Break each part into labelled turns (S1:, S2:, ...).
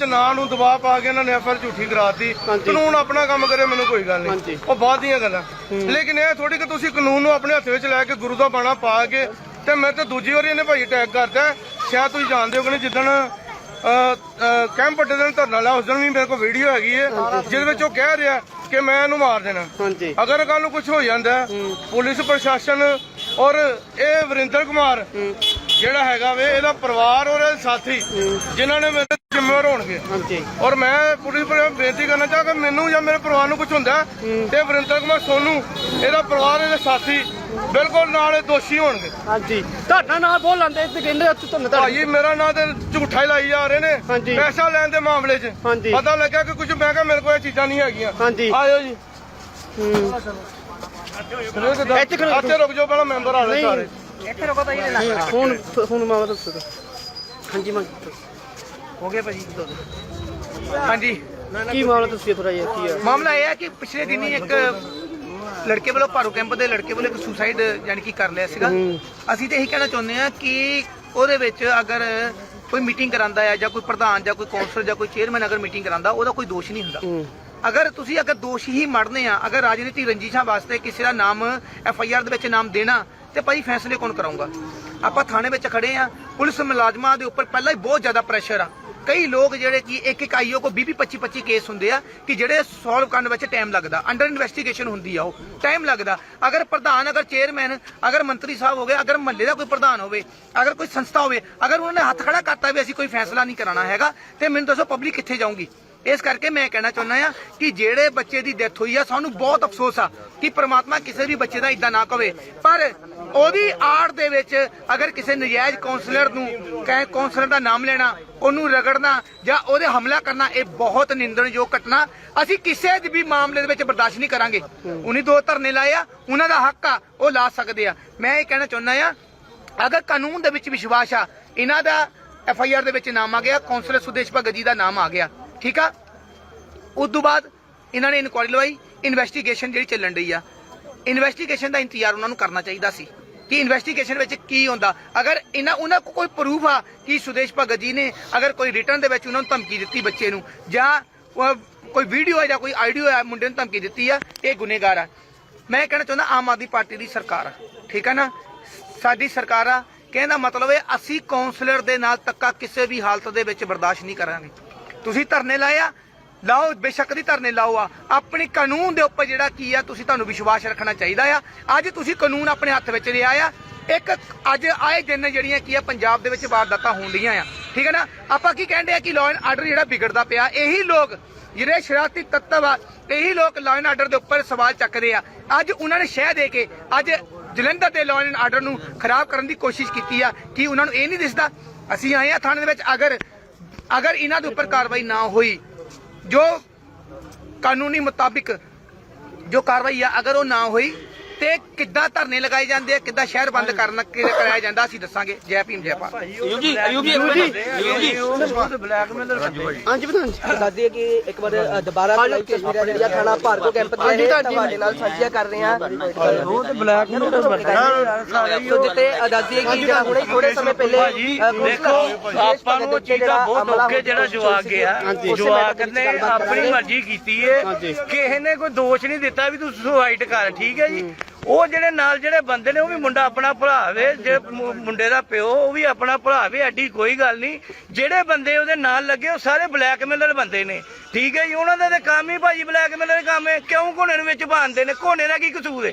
S1: ਨਾਂ ਨੂੰ ਦਬਾਅ ਪਾ ਕੇ ਇਹਨਾਂ ਨੇ ਐਫਆਰ ਝੂਠੀ ਕਰਾਤੀ। ਕਾਨੂੰਨ ਆਪਣਾ ਕੰਮ ਕਰੇ ਮੈਨੂੰ ਕੋਈ ਗੱਲ। ਨਹੀਂ। ਉਹ ਬਾਅਦ ਦੀਆਂ ਗੱਲਾਂ। ਲੇਕਿਨ ਇਹ ਥੋੜੀ ਕਿ ਤੁਸੀਂ ਕਾਨੂੰਨ ਨੂੰ ਆਪਣੇ ਹੱਥ ਵਿੱਚ ਲੈ ਕੇ ਗੁਰੂ ਦਾ ਬਾਣਾ ਪਾ ਕੇ ਤੇ ਮੈਂ ਤਾਂ ਦੂਜੀ ਵਾਰੀ ਇਹਨੇ ਭਾਈ ਅਟੈਕ ਕਰਤਾ। ਹੈ। ਸ਼ਾਇਦ ਤੁਸੀਂ ਜਾਣਦੇ ਹੋ ਕਿ ਜਿੱਦਣ ਕੈਂਪ ਵੱਡੇ ਦਿਨ ਧਰਨਾ ਲਿਆ ਉਸ ਦਿਨ ਵੀ ਮੇਰੇ ਕੋਲ ਵੀਡੀਓ ਹੈਗੀ ਹੈ ਜਿਹਦੇ ਵਿੱਚ ਉਹ ਕਹਿ ਰਿਹਾ ਕਿ ਮੈਂ ਇਹਨੂੰ ਮਾਰ ਦੇਣਾ। ਅਗਰ ਕੱਲ ਨੂੰ ਕੁਝ ਹੋ ਜਾਂਦਾ ਪੁਲਿਸ ਪ੍ਰਸ਼ਾਸਨ ਔਰ ਇਹ ਵਰਿੰਦਰ ਕੁਮਾਰ ਜਿਹੜਾ ਹੈਗਾ ਵੇ ਇਹਦਾ ਪਰਿਵਾਰ ਔਰ ਇਹਦੇ ਸਾਥੀ ਜਿਨ੍ਹਾਂ ਨੇ ਮੇਰੇ ਜ਼ਿੰਮੇਵਾਰ ਹੋਣਗੇ।
S2: ਹਾਂਜੀ।
S1: ਔਰ ਮੈਂ ਪੁਲਿਸ ਨੂੰ ਬੇਨਤੀ ਕਰਨਾ ਚਾਹਾਂ ਕਿ ਮੈਨੂੰ ਜਾਂ ਮੇਰੇ ਪਰਿਵਾਰ ਨੂੰ ਕੁਝ ਹੁੰਦਾ ਤੇ ਵਰਿੰਦਰ ਕੁਮਾਰ ਸੋਨੂ ਇਹਦਾ ਪਰਿਵਾਰ ਇਹਦੇ ਸਾਥੀ ਬਿਲਕੁਲ ਨਾਲ ਇਹ ਦੋਸ਼ੀ ਹੋਣਗੇ।
S2: ਹਾਂਜੀ। ਤੁਹਾਡਾ ਨਾਮ ਬੋਲ ਲੈਂਦੇ ਤੇ ਕਹਿੰਦੇ ਉੱਥੇ ਤੁਹਾਨੂੰ
S1: ਭਾਜੀ ਮੇਰਾ ਨਾਂ ਤੇ ਝੂਠਾ ਹੀ ਲਾਈ ਜਾ ਰਹੇ ਨੇ। ਪੈਸਾ ਲੈਣ ਦੇ ਮਾਮਲੇ 'ਚ। ਪਤਾ ਲੱਗਾ ਕਿ ਕੁਝ ਮੈਂ ਕਿਹਾ ਮੇਰੇ ਕੋਲ ਇਹ ਚੀਜ਼ਾਂ ਨਹੀਂ ਹੈਗੀਆਂ।
S2: ਹਾਂਜੀ।
S1: ਆਇਓ ਜੀ।
S2: ਇੱਥੇ
S1: ਰੁਕ ਜਾਓ ਪਹਿਲਾਂ ਮੈਂਬਰ ਆ ਰਹੇ ਸਾਰੇ।
S2: ਹੁਣ ਹੁਣ ਮਾਵਾ ਦੱਸੋ ਤਾਂ। ਹਾਂਜੀ ਮੈਂ
S3: ਹਾਂਜੀ।
S2: ਕੀ ਮਾਮਲਾ ਦੱਸਿਓ ਥੋੜਾ ਜਿਹਾ ਕੀ ਆ?
S3: ਮਾਮਲਾ ਇਹ ਹੈ ਕਿ ਪਿਛਲੇ ਦਿਨੀ ਇੱਕ ਲੜਕੇ ਵੱਲੋਂ ਭਾਰੂ ਕੈਂਪ ਦੇ ਲੜਕੇ ਵੱਲੋਂ ਇੱਕ ਸੁਸਾਈਡ ਯਾਨੀ ਕਿ ਕਰ ਲਿਆ ਸੀਗਾ। ਅਸੀਂ ਤੇ ਇਹੀ ਕਹਿਣਾ ਚਾਹੁੰਦੇ ਹਾਂ ਕਿ ਉਹਦੇ ਵਿੱਚ ਅਗਰ ਕੋਈ ਮੀਟਿੰਗ ਕਰਾਂਦਾ ਹੈ ਜਾਂ ਕੋਈ ਪ੍ਰਧਾਨ ਜਾਂ ਕੋਈ ਕੌਂਸਲਰ ਜਾਂ ਕੋਈ ਚੇਅਰਮੈਨ ਅਗਰ ਮੀਟਿੰਗ ਕਰਾਂਦਾ ਉਹਦਾ ਕੋਈ ਦੋਸ਼ ਨਹੀਂ ਹੁੰਦਾ।
S2: ਹੂੰ।
S3: ਅਗਰ ਤੁਸੀਂ ਅਗਰ ਦੋਸ਼ ਹੀ ਮੜਨੇ ਆ ਅਗਰ ਰਾਜਨੀਤੀ ਰੰਜਿਸ਼ਾਂ ਵਾਸਤੇ ਕਿਸੇ ਦਾ ਨਾਮ ਐਫ ਆਈ ਆਰ ਦੇ ਵਿੱਚ ਨਾਮ ਦੇਣਾ ਤੇ ਭਾਈ ਫੈਸਲੇ ਕੌਣ ਕਰਾਊਗਾ? ਆਪਾਂ ਥਾਣੇ ਵਿੱਚ ਖੜੇ ਆ, ਪੁਲਿਸ ਮੁਲਾਜ਼ਮਾਂ ਦੇ ਉੱਪਰ ਪਹਿਲਾਂ ਹੀ ਬਹੁਤ ਜ਼ਿਆਦਾ ਪ੍ਰੈਸ਼ਰ ਆ। ਕਈ ਲੋਕ ਜਿਹੜੇ ਕਿ ਇੱਕ ਇੱਕ ਆਈਓ ਕੋ 20 25 25 ਕੇਸ ਹੁੰਦੇ ਆ ਕਿ ਜਿਹੜੇ ਸੋਲਵ ਕਰਨ ਵਿੱਚ ਟਾਈਮ ਲੱਗਦਾ ਅੰਡਰ ਇਨਵੈਸਟੀਗੇਸ਼ਨ ਹੁੰਦੀ ਆ ਉਹ ਟਾਈਮ ਲੱਗਦਾ। ਅਗਰ ਪ੍ਰਧਾਨ, ਅਗਰ ਚੇਅਰਮੈਨ ਅਗਰ ਮੰਤਰੀ ਸਾਹਿਬ ਹੋਵੇ ਅਗਰ ਮਹੱਲੇ ਦਾ ਕੋਈ ਪ੍ਰਧਾਨ ਹੋਵੇ, ਅਗਰ ਕੋਈ ਸੰਸਥਾ ਹੋਵੇ, ਅਗਰ ਉਹਨਾਂ ਨੇ ਹੱਥ ਖੜਾ ਕਰਤਾ ਵੀ ਅਸੀਂ ਕੋਈ ਫੈਸਲਾ ਨਹੀਂ ਕਰਾਉਣਾ ਹੈਗਾ, ਤੇ ਮੈਨੂੰ ਦੱਸੋ ਪਬਲਿਕ ਕਿੱਥੇ ਜਾਊਗੀ? ਇਸ ਕਰਕੇ ਮੈਂ ਕਹਿਣਾ ਚਾਹੁੰਦਾ ਆ ਕਿ ਜਿਹੜੇ ਬੱਚੇ ਦੀ ਡੈਥ ਹੋਈ ਆ, ਸਾਨੂੰ ਬਹੁਤ ਅਫਸੋਸ ਆ ਕਿ ਪ੍ਰਮਾਤਮਾ ਕਿਸੇ ਵੀ ਬੱਚੇ ਦਾ ਇਦਾਂ ਨਾ ਕਵੇ। ਪਰ ਉਹਦੀ ਆੜ ਦੇ ਵਿੱਚ ਅਗਰ ਕਿਸੇ ਨਜਾਇਜ਼ ਕਾਉਂਸਲਰ ਨੂੰ ਕਹੇ ਕਾਉਂਸਲਰ ਦਾ ਨਾਮ ਲੈਣਾ, ਉਹਨੂੰ ਰਗੜਨਾ ਜਾਂ ਉਹਦੇ ਹਮਲਾ ਕਰਨਾ, ਇਹ ਬਹੁਤ ਨਿੰਦਣਯੋਗ ਘਟਨਾ। ਅਸੀਂ ਕਿਸੇ ਵੀ ਮਾਮਲੇ ਦੇ ਵਿੱਚ ਬਰਦਾਸ਼ਤ ਨਹੀਂ ਕਰਾਂਗੇ। ਉਹਨੇ ਦੋ ਧਰਨੇ ਲਾਏ ਆ, ਉਹਨਾਂ ਦਾ ਹੱਕ ਆ, ਉਹ ਲਾ ਸਕਦੇ ਆ। ਮੈਂ ਇਹ ਕਹਿਣਾ ਚਾਹੁੰਦਾ ਆ ਅਗਰ ਕਾਨੂੰਨ ਦੇ ਵਿੱਚ ਵਿਸ਼ਵਾਸ ਆ, ਇਹਨਾਂ ਦਾ ਐਫ ਆਈ ਆਰ ਦੇ ਵਿੱਚ ਨਾਮ ਆ ਗਿਆ ਕੌਂਸਲਰ ਸੁਦੇਸ਼ ਭਗਤ ਜੀ ਦਾ ਨਾਮ ਆ ਗਿਆ। ਠੀਕ ਆ? ਉਸ ਤੋਂ ਬਾਅਦ ਇਹਨਾਂ ਨੇ ਇਨਕੁਆਇਰੀ ਲਵਾਈ ਇਨਵੈਸਟੀਗੇਸ਼ਨ ਜਿਹੜੀ ਚੱਲਣ ਰਹੀ ਆ। ਇਨਵੈਸਟੀਗੇਸ਼ਨ ਦਾ ਇੰਤਜ਼ਾਰ ਉਹਨਾਂ ਨੂੰ ਕਰਨਾ ਚਾਹੀਦਾ ਸੀ ਕਿ ਇਨਵੈਸਟੀਗੇਸ਼ਨ ਵਿੱਚ ਕੀ ਹੁੰਦਾ। ਅਗਰ ਇਹਨਾਂ ਉਹਨਾਂ ਕੋਲ ਕੋਈ ਪ੍ਰੂਫ ਆ ਕਿ ਸੁਦੇਸ਼ ਭਗਤ ਜੀ ਨੇ ਅਗਰ ਕੋਈ ਰਿਟਰਨ ਦੇ ਵਿੱਚ ਉਹਨਾਂ ਨੂੰ ਧਮਕੀ ਦਿੱਤੀ ਬੱਚੇ ਨੂੰ, ਜਾਂ ਕੋਈ ਵੀਡੀਓ ਹੈ ਜਾਂ ਕੋਈ ਆਡੀਓ ਹੈ ਮੁੰਡੇ ਨੂੰ ਧਮਕੀ ਦਿੱਤੀ ਆ, ਇਹ ਗੁਨੇਗਾਰ ਆ। ਮੈਂ ਕਹਿਣਾ ਚਾਹੁੰਦਾ ਆਮ ਆਦਮੀ ਪਾਰਟੀ ਦੀ ਸਰਕਾਰ ਆ, ਠੀਕ ਆ ਨਾ? ਸਾਡੀ ਸਰਕਾਰ ਆ ਕਹਿੰਦਾ ਮਤਲਬ ਹੈ ਅਸੀਂ ਕਾਉਂਸਲਰ ਦੇ ਨਾਲ ਤੱਕਾ ਕਿਸੇ ਵੀ ਹਾਲਤ ਦੇ ਵਿੱਚ ਬਰਦਾਸ਼ਤ ਨਹੀਂ ਕਰਾਂਗੇ। ਤੁਸੀਂ ਧਰਨੇ ਲਾਏ ਆ? ਲਾਓ, ਬੇਸ਼ੱਕ ਦੀ ਧਰਨੇ ਲਾਓ ਆ। ਆਪਣੀ ਕਾਨੂੰਨ ਦੇ ਉੱਪਰ ਜਿਹੜਾ ਕੀ ਆ, ਤੁਸੀਂ ਤੁਹਾਨੂੰ ਵਿਸ਼ਵਾਸ ਰੱਖਣਾ ਚਾਹੀਦਾ ਆ। ਅੱਜ ਤੁਸੀਂ ਕਾਨੂੰਨ ਆਪਣੇ ਹੱਥ ਵਿੱਚ ਲਿਆ ਆ। ਇੱਕ ਅੱਜ ਆਏ ਦਿਨ ਜਿਹੜੀਆਂ ਕੀ ਆ, ਪੰਜਾਬ ਦੇ ਵਿੱਚ ਵਾਰਦਾਤਾਂ ਹੁੰਦੀਆਂ ਆ। ਠੀਕ ਹੈ ਨਾ? ਆਪਾਂ ਕੀ ਕਹਿੰਦੇ ਆ ਕਿ ਲਾਅ ਐਂਡ ਆਰਡਰ ਜਿਹੜਾ ਵਿਗੜਦਾ ਪਿਆ, ਇਹੀ ਲੋਕ ਜਿਹੜੇ ਸ਼ਰਾਰਤੀ ਤੱਤਵ ਆ, ਇਹੀ ਲੋਕ ਲਾਅ ਐਂਡ ਆਰਡਰ ਦੇ ਉੱਪਰ ਸਵਾਲ ਚੱਕਦੇ ਆ। ਅੱਜ ਉਹਨਾਂ ਨੇ ਸ਼ਹਿ ਦੇ ਕੇ ਅੱਜ ਜਲੰਧਰ ਦੇ ਲਾਅ ਐਂਡ ਆਰਡਰ ਨੂੰ ਖਰਾਬ ਕਰਨ ਦੀ ਕੋਸ਼ਿਸ਼ ਕੀਤੀ ਆ। ਕਿ ਉਹਨਾਂ ਨੂੰ ਇਹ ਨਹੀਂ ਦਿਸਦਾ? ਅਸੀਂ ਆਏ ਆ ਥਾਣੇ ਦੇ ਵਿੱਚ, ਅਗਰ ਅਗਰ ਇਹਨਾਂ ਦੇ ਉੱਪਰ ਕਾਰਵਾਈ ਨਾ ਹੋਈ, ਜੋ ਕਾਨੂੰਨੀ ਮੁਤਾਬਿਕ ਜੋ ਕਾਰਵਾਈ ਆ, ਅਗਰ ਉਹ ਨਾ ਹੋਈ ਤੇ ਕਿੱਦਾਂ ਧਰਨੇ ਲਗਾਏ ਜਾਂਦੇ ਆ ਕਿੱਦਾਂ ਸ਼ਹਿਰ ਬੰਦ ਕਰਨ ਕਰਾਇਆ ਜਾਂਦਾ ਅਸੀਂ ਦੱਸਾਂਗੇ। ਜੈ ਭੀਮ ਜੈ
S2: ਹਾਂਜੀ ਪ੍ਰਧਾਨ ਜੀ
S4: ਦੱਸਦੀ ਹੈ ਕਿ ਇੱਕ ਵਾਰ ਅ, ਦੁਬਾਰਾ ਲਾਈਵ ਤਸਵੀਰਾਂ ਜਿਹੜੀਆਂ ਥਾਣਾ ਭਾਰਗੋ ਕੈਂਪ ਦੀਆਂ
S2: ਹਾਂਜੀ,
S4: ਨੇ
S2: ਹਾਂਜੀ।
S4: ਤੁਹਾਡੇ ਨਾਲ ਸਾਂਝੀਆਂ ਕਰ ਰਹੇ ਹਾਂ। ਉਹ ਤੇ ਬਲੈਕ ਨੂੰ ਸੋ ਜਿੱਤੇ ਅ, ਦੱਸਦੀ ਹੈ ਕਿ ਜਿਹੜਾ ਹੁਣੇ ਥੋੜੇ ਸਮੇਂ ਪਹਿਲੇ ਅ,
S5: ਦੇਖੋ ਆਪਾਂ ਨੂੰ ਉਹ ਚੀਜ਼ ਦਾ ਬਹੁਤ ਔਖੇ ਜਿਹੜਾ ਜਵਾਕ ਗਿਆ
S2: ਹਾਂਜੀ।
S5: ਜਵਾਕ ਨੇ ਆਪਣੀ ਮਰਜ਼ੀ ਕੀਤੀ ਏ। ਕਿਸੇ ਨੇ ਕੋਈ ਦੋਸ਼ ਨਹੀਂ ਦਿੱਤਾ ਵੀ ਤੂੰ ਸੁਸਾਈਡ ਕਰ ਠੀਕ ਹੈ ਜੀ? ਉਹ ਜਿਹੜੇ ਨਾਲ ਜਿਹੜੇ ਬੰਦੇ ਨੇ, ਉਹ ਵੀ ਮੁੰਡਾ ਆਪਣਾ ਭਰਾ ਵੇ, ਜੇ ਮੁੰਡੇ ਦਾ ਪਿਓ, ਉਹ ਵੀ ਆਪਣਾ ਭਰਾ ਵੇ, ਐਡੀ ਕੋਈ ਗੱਲ ਨਹੀਂ। ਜਿਹੜੇ ਬੰਦੇ ਉਹਦੇ ਨਾਲ ਲੱਗੇ, ਉਹ ਸਾਰੇ ਬਲੈਕਮੇਲਰ ਬੰਦੇ ਨੇ। ਠੀਕ ਹੈ ਜੀ, ਉਹਨਾਂ ਦਾ ਤੇ ਕੰਮ ਹੀ ਭਾਜੀ ਬਲੈਕਮੇਲਰ ਕੰਮ ਹੈ। ਕਿਉਂ ਘੋਣੇ ਨੂੰ ਵਿੱਚ ਪਾਉਂਦੇ ਨੇ? ਘੋਣੇ ਦਾ ਕੀ ਕਸੂਰ ਹੈ?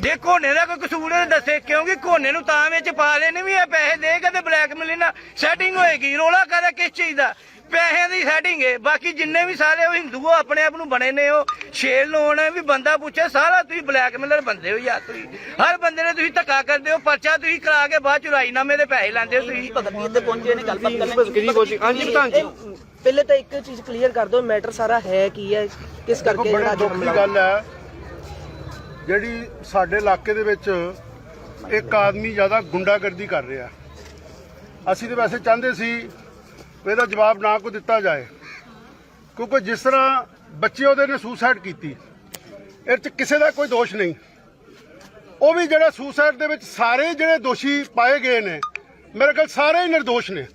S5: ਜੇ ਘੋਣੇ ਦਾ ਕੋਈ ਕਸੂਰ ਹੈ, ਦੱਸੇ, ਕਿਉਂਕਿ ਘੋਣੇ ਨੂੰ ਤਾਂ ਵਿੱਚ ਪਾ ਰਹੇ ਨੇ ਵੀ ਇਹ ਪੈਸੇ ਦੇ ਕੇ ਤੇ ਬਲੈਕਮੇਲ ਨਾਲ ਸੈਟਿੰਗ ਹੋਏਗੀ। ਰੋਲਾ ਕਰੇ ਕਿਸ ਚੀਜ਼ ਦਾ? ਪੈਸਿਆਂ ਦੀ ਸੈਟਿੰਗ ਹੈ ਬਾਕੀ ਜਿੰਨੇ ਵੀ ਸਾਰੇ ਉਹ ਹਿੰਦੂ ਆ, ਆਪਣੇ ਆਪ ਨੂੰ ਬਣੇ ਨੇ ਉਹ ਸ਼ੇਰ ਲੋਨ ਵੀ ਬੰਦਾ ਪੁੱਛੇ ਸਾਰਾ ਤੁਸੀਂ ਬਲੈਕਮੇਲਰ ਬੰਦੇ ਹੋ ਯਾਰ ਤੁਸੀਂ। ਹਰ ਬੰਦੇ ਨੇ ਤੁਸੀਂ ਧੱਕਾ ਕਰਦੇ ਹੋ ਪਰਚਾ ਤੁਸੀਂ ਕਰਾ ਕੇ ਬਾਅਦ ਚੁਰਾਈ ਨਾਮੇ ਦੇ ਪੈਸੇ ਲੈਂਦੇ ਹੋ ਤੁਸੀਂ।
S4: ਭਗਤ ਜੀ ਇੱਥੇ ਪਹੁੰਚੇ ਨੇ ਗੱਲਬਾਤ ਕਰਨ
S2: ਕਿਹਦੀ ਕੋਸ਼ਿਸ਼ ਹਾਂਜੀ ਪ੍ਰਧਾਨ ਜੀ।
S4: ਪਹਿਲੇ ਤਾਂ ਇੱਕ ਚੀਜ਼ ਕਲੀਅਰ ਕਰ ਦਿਓ ਮੈਟਰ ਸਾਰਾ ਹੈ ਕੀ ਹੈ ਕਿਸ ਕਰਕੇ
S1: ਬੜੇ
S4: ਜਿਹੜਾ
S1: ਦੁੱਖ ਦੀ ਗੱਲ ਹੈ ਜਿਹੜੀ ਸਾਡੇ ਇਲਾਕੇ ਦੇ ਵਿੱਚ ਇੱਕ ਆਦਮੀ ਜ਼ਿਆਦਾ ਗੁੰਡਾਗਰਦੀ ਕਰ ਰਿਹਾ। ਅਸੀਂ ਤਾਂ ਵੈਸੇ ਚਾਹੁੰਦੇ ਸੀ ਇਹਦਾ ਜਵਾਬ ਨਾ ਕੋਈ ਦਿੱਤਾ ਜਾਏ। ਕਿਉਂਕਿ ਜਿਸ ਤਰ੍ਹਾਂ ਬੱਚੇ ਉਹਦੇ ਨੇ ਸੁਸਾਈਡ ਕੀਤੀ, ਇਹ 'ਚ ਕਿਸੇ ਦਾ ਕੋਈ ਦੋਸ਼ ਨਹੀਂ। ਉਹ ਵੀ ਜਿਹੜਾ ਸੁਸਾਈਡ ਦੇ ਵਿੱਚ ਸਾਰੇ ਜਿਹੜੇ ਦੋਸ਼ੀ ਪਾਏ ਗਏ ਨੇ, ਮੇਰੇ ਕੋਲ ਸਾਰੇ ਹੀ ਨਿਰਦੋਸ਼ ਨੇ।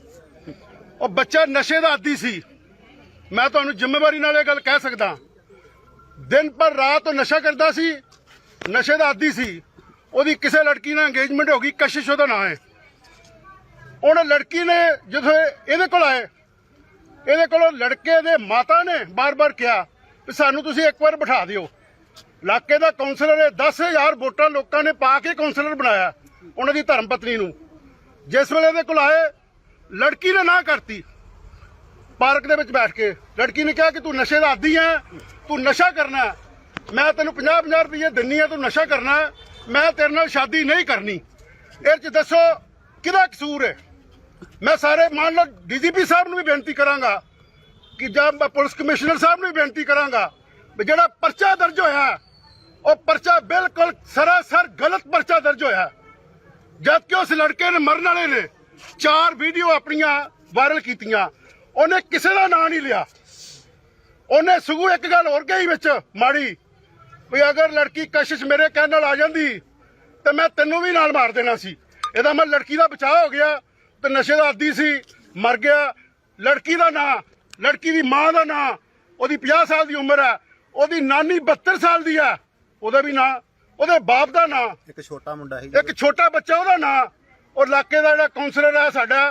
S1: ਉਹ ਬੱਚਾ ਨਸ਼ੇ ਦਾ ਆਦੀ ਸੀ। ਮੈਂ ਤੁਹਾਨੂੰ ਜ਼ਿੰਮੇਵਾਰੀ ਨਾਲ ਇਹ ਗੱਲ ਕਹਿ ਸਕਦਾ। ਦਿਨ ਪਰ ਰਾਤ ਉਹ ਨਸ਼ਾ ਕਰਦਾ ਸੀ, ਨਸ਼ੇ ਦਾ ਆਦੀ ਸੀ। ਉਹਦੀ ਕਿਸੇ ਲੜਕੀ ਨਾਲ ਇੰਗੇਜਮੈਂਟ ਹੋ ਗਈ, ਕਸ਼ਿਸ਼ ਉਹਦਾ ਨਾਂ ਹੈ। ਉਹਨੇ ਲੜਕੀ ਨੇ ਜਦੋਂ ਇਹਦੇ ਕੋਲ ਆਏ, ਇਹਦੇ ਕੋਲੋਂ ਲੜਕੇ ਦੇ ਮਾਤਾ ਨੇ ਬਾਰ-ਬਾਰ ਕਿਹਾ ਕਿ ਸਾਨੂੰ ਤੁਸੀਂ ਇੱਕ ਵਾਰ ਬਿਠਾ ਦਿਓ। ਇਲਾਕੇ ਦਾ ਕਾਉਂਸਲਰ ਹੈ 10000 ਵੋਟਾਂ ਲੋਕਾਂ ਨੇ ਪਾ ਕੇ ਕਾਉਂਸਲਰ ਬਣਾਇਆ ਉਹਨਾਂ ਦੀ ਧਰਮ ਪਤਨੀ ਨੂੰ। ਜਿਸ ਵੇਲੇ ਇਹਦੇ ਕੋਲ ਆਏ, ਲੜਕੀ ਨੇ ਨਾ ਕਰਤੀ। ਪਾਰਕ ਦੇ ਵਿੱਚ ਬੈਠ ਕੇ ਲੜਕੀ ਨੇ ਕਿਹਾ ਕਿ ਤੂੰ ਨਸ਼ੇ ਦਾ ਆਦੀ ਹੈ ਤੂੰ ਨਸ਼ਾ ਕਰਨਾ ਮੈਂ ਤੈਨੂੰ 50-50 ਰੁਪਏ ਦਿੰਨੀ ਆ, ਤੂੰ ਨਸ਼ਾ ਕਰਨਾ ਮੈਂ ਤੇਰੇ ਨਾਲ ਸ਼ਾਦੀ ਨਹੀਂ ਕਰਨੀ। ਇਹ ਚ ਦੱਸੋ ਕਿਹਦਾ ਕਸੂਰ ਹੈ ਮੈਂ ਸਾਰੇ ਮੰਨ ਲਓ ਡੀਜੀਪੀ ਸਾਹਿਬ ਨੂੰ ਵੀ ਬੇਨਤੀ ਕਰਾਂਗਾ ਕਿ ਜਦ ਮੈਂ ਪੁਲਿਸ ਕਮਿਸ਼ਨਰ ਸਾਹਿਬ ਨੂੰ ਵੀ ਬੇਨਤੀ ਕਰਾਂਗਾ ਵੀ ਜਿਹੜਾ ਪਰਚਾ ਦਰਜ ਹੋਇਆ ਉਹ ਪਰਚਾ ਬਿਲਕੁਲ ਸਰਾਸਰ ਗਲਤ ਪਰਚਾ ਦਰਜ ਹੋਇਆ ਹੈ। ਜਦ ਕਿ ਉਸ ਲੜਕੇ ਨੇ ਮਰਨ ਵਾਲੇ ਨੇ ਚਾਰ ਵੀਡੀਓ ਆਪਣੀਆਂ ਵਾਇਰਲ ਕੀਤੀਆਂ, ਉਹਨੇ ਕਿਸੇ ਦਾ ਨਾਂ ਨਹੀਂ ਲਿਆ ਉਹਨੇ ਸਗੋਂ ਇੱਕ ਗੱਲ ਹੋਰ ਕਹੀ ਵਿੱਚ, ਮਾੜੀ, ਵੀ ਅਗਰ ਲੜਕੀ ਕਸ਼ਿਸ਼ ਮੇਰੇ ਕਹਿਣ ਨਾਲ ਆ ਜਾਂਦੀ, ਤੇ ਮੈਂ ਤੈਨੂੰ ਵੀ ਨਾਲ ਮਾਰ ਦੇਣਾ ਸੀ ਇਹਦਾ ਮੈਂ ਲੜਕੀ ਦਾ ਬਚਾਅ ਹੋ ਗਿਆ ਤੇ ਨਸ਼ੇ ਦਾ ਆਦੀ ਸੀ ਮਰ ਗਿਆ। ਲੜਕੀ ਦਾ ਨਾਂ ਲੜਕੀ ਦੀ ਮਾਂ ਦਾ ਨਾਂ ਉਹਦੀ 50 ਸਾਲ ਦੀ ਉਮਰ ਹੈ। ਉਹਦੀ ਨਾਨੀ 72 ਸਾਲ ਦੀ ਹੈ। ਉਹਦਾ ਵੀ ਨਾਂ ਉਹਦੇ ਬਾਪ ਦਾ ਨਾਂ
S6: ਇੱਕ ਛੋਟਾ ਮੁੰਡਾ ਸੀ
S1: ਇੱਕ ਛੋਟਾ ਬੱਚਾ ਉਹਦਾ ਨਾਂ ਔਰ ਇਲਾਕੇ ਦਾ ਜਿਹੜਾ ਕਾਉਂਸਲਰ ਹੈ ਸਾਡਾ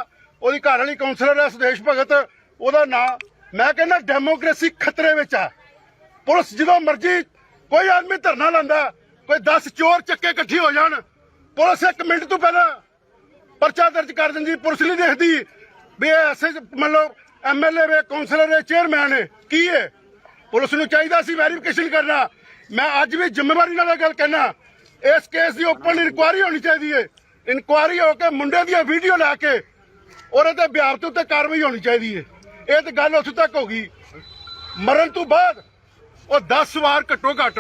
S1: ਉਹਦੀ ਘਰ ਵਾਲੀ ਕਾਉਂਸਲਰ ਹੈ ਸੁਦੇਸ਼ ਭਗਤ ਉਹਦਾ ਨਾਂ ਮੈਂ ਕਹਿੰਦਾ ਡੈਮੋਕ੍ਰੇਸੀ ਖਤਰੇ ਵਿੱਚ ਹੈ। ਪੁਲਿਸ ਜਦੋਂ ਮਰਜ਼ੀ ਕੋਈ ਆਦਮੀ ਧਰਨਾ ਲਾਂਦਾ ਕੋਈ 10 ਚੋਰ ਚੱਕੇ ਇਕੱਠੇ ਹੋ ਜਾਣ ਪੁਲਿਸ ਇੱਕ ਮਿੰਟ ਤੋਂ ਪਹਿਲਾਂ ਪਰਚਾ ਦਰਜ ਕਰ ਦਿੰਦੀ, ਪੁਲਿਸ ਨਹੀਂ ਦੇਖਦੀ। ਵੀ ਇਹ ਐਸੇ ਮੰਨ ਲਓ ਐਮਐਲਏ ਵੇ ਕਾਉਂਸਲਰ ਵੇ, ਚੇਅਰਮੈਨ ਹੈ ਕੀ ਹੈ ਪੁਲਿਸ ਨੂੰ ਚਾਹੀਦਾ ਸੀ ਵੈਰੀਫਿਕੇਸ਼ਨ ਕਰਨਾ। ਮੈਂ ਅੱਜ ਵੀ ਜ਼ਿੰਮੇਵਾਰੀ ਨਾਲ ਗੱਲ ਕਹਿਣਾ ਇਸ ਕੇਸ ਦੀ ਓਪਨ ਇਨਕੁਆਇਰੀ ਹੋਣੀ ਚਾਹੀਦੀ ਹੈ ਇਨਕੁਆਇਰੀ ਹੋ ਕੇ ਮੁੰਡੇ ਦੀਆਂ ਵੀਡੀਓ ਲੈ ਕੇ ਔਰ ਇਹਦੇ ਬਿਆਰ ਤੇ ਉੱਤੇ ਕਾਰਵਾਈ ਹੋਣੀ ਚਾਹੀਦੀ ਹੈ ਇਹ ਤੇ ਗੱਲ ਉੱਥੇ ਤੱਕ ਹੋ ਗਈ। ਮਰਨ ਤੋਂ ਬਾਅਦ ਉਹ 10 ਵਾਰ ਘੱਟੋ ਘੱਟ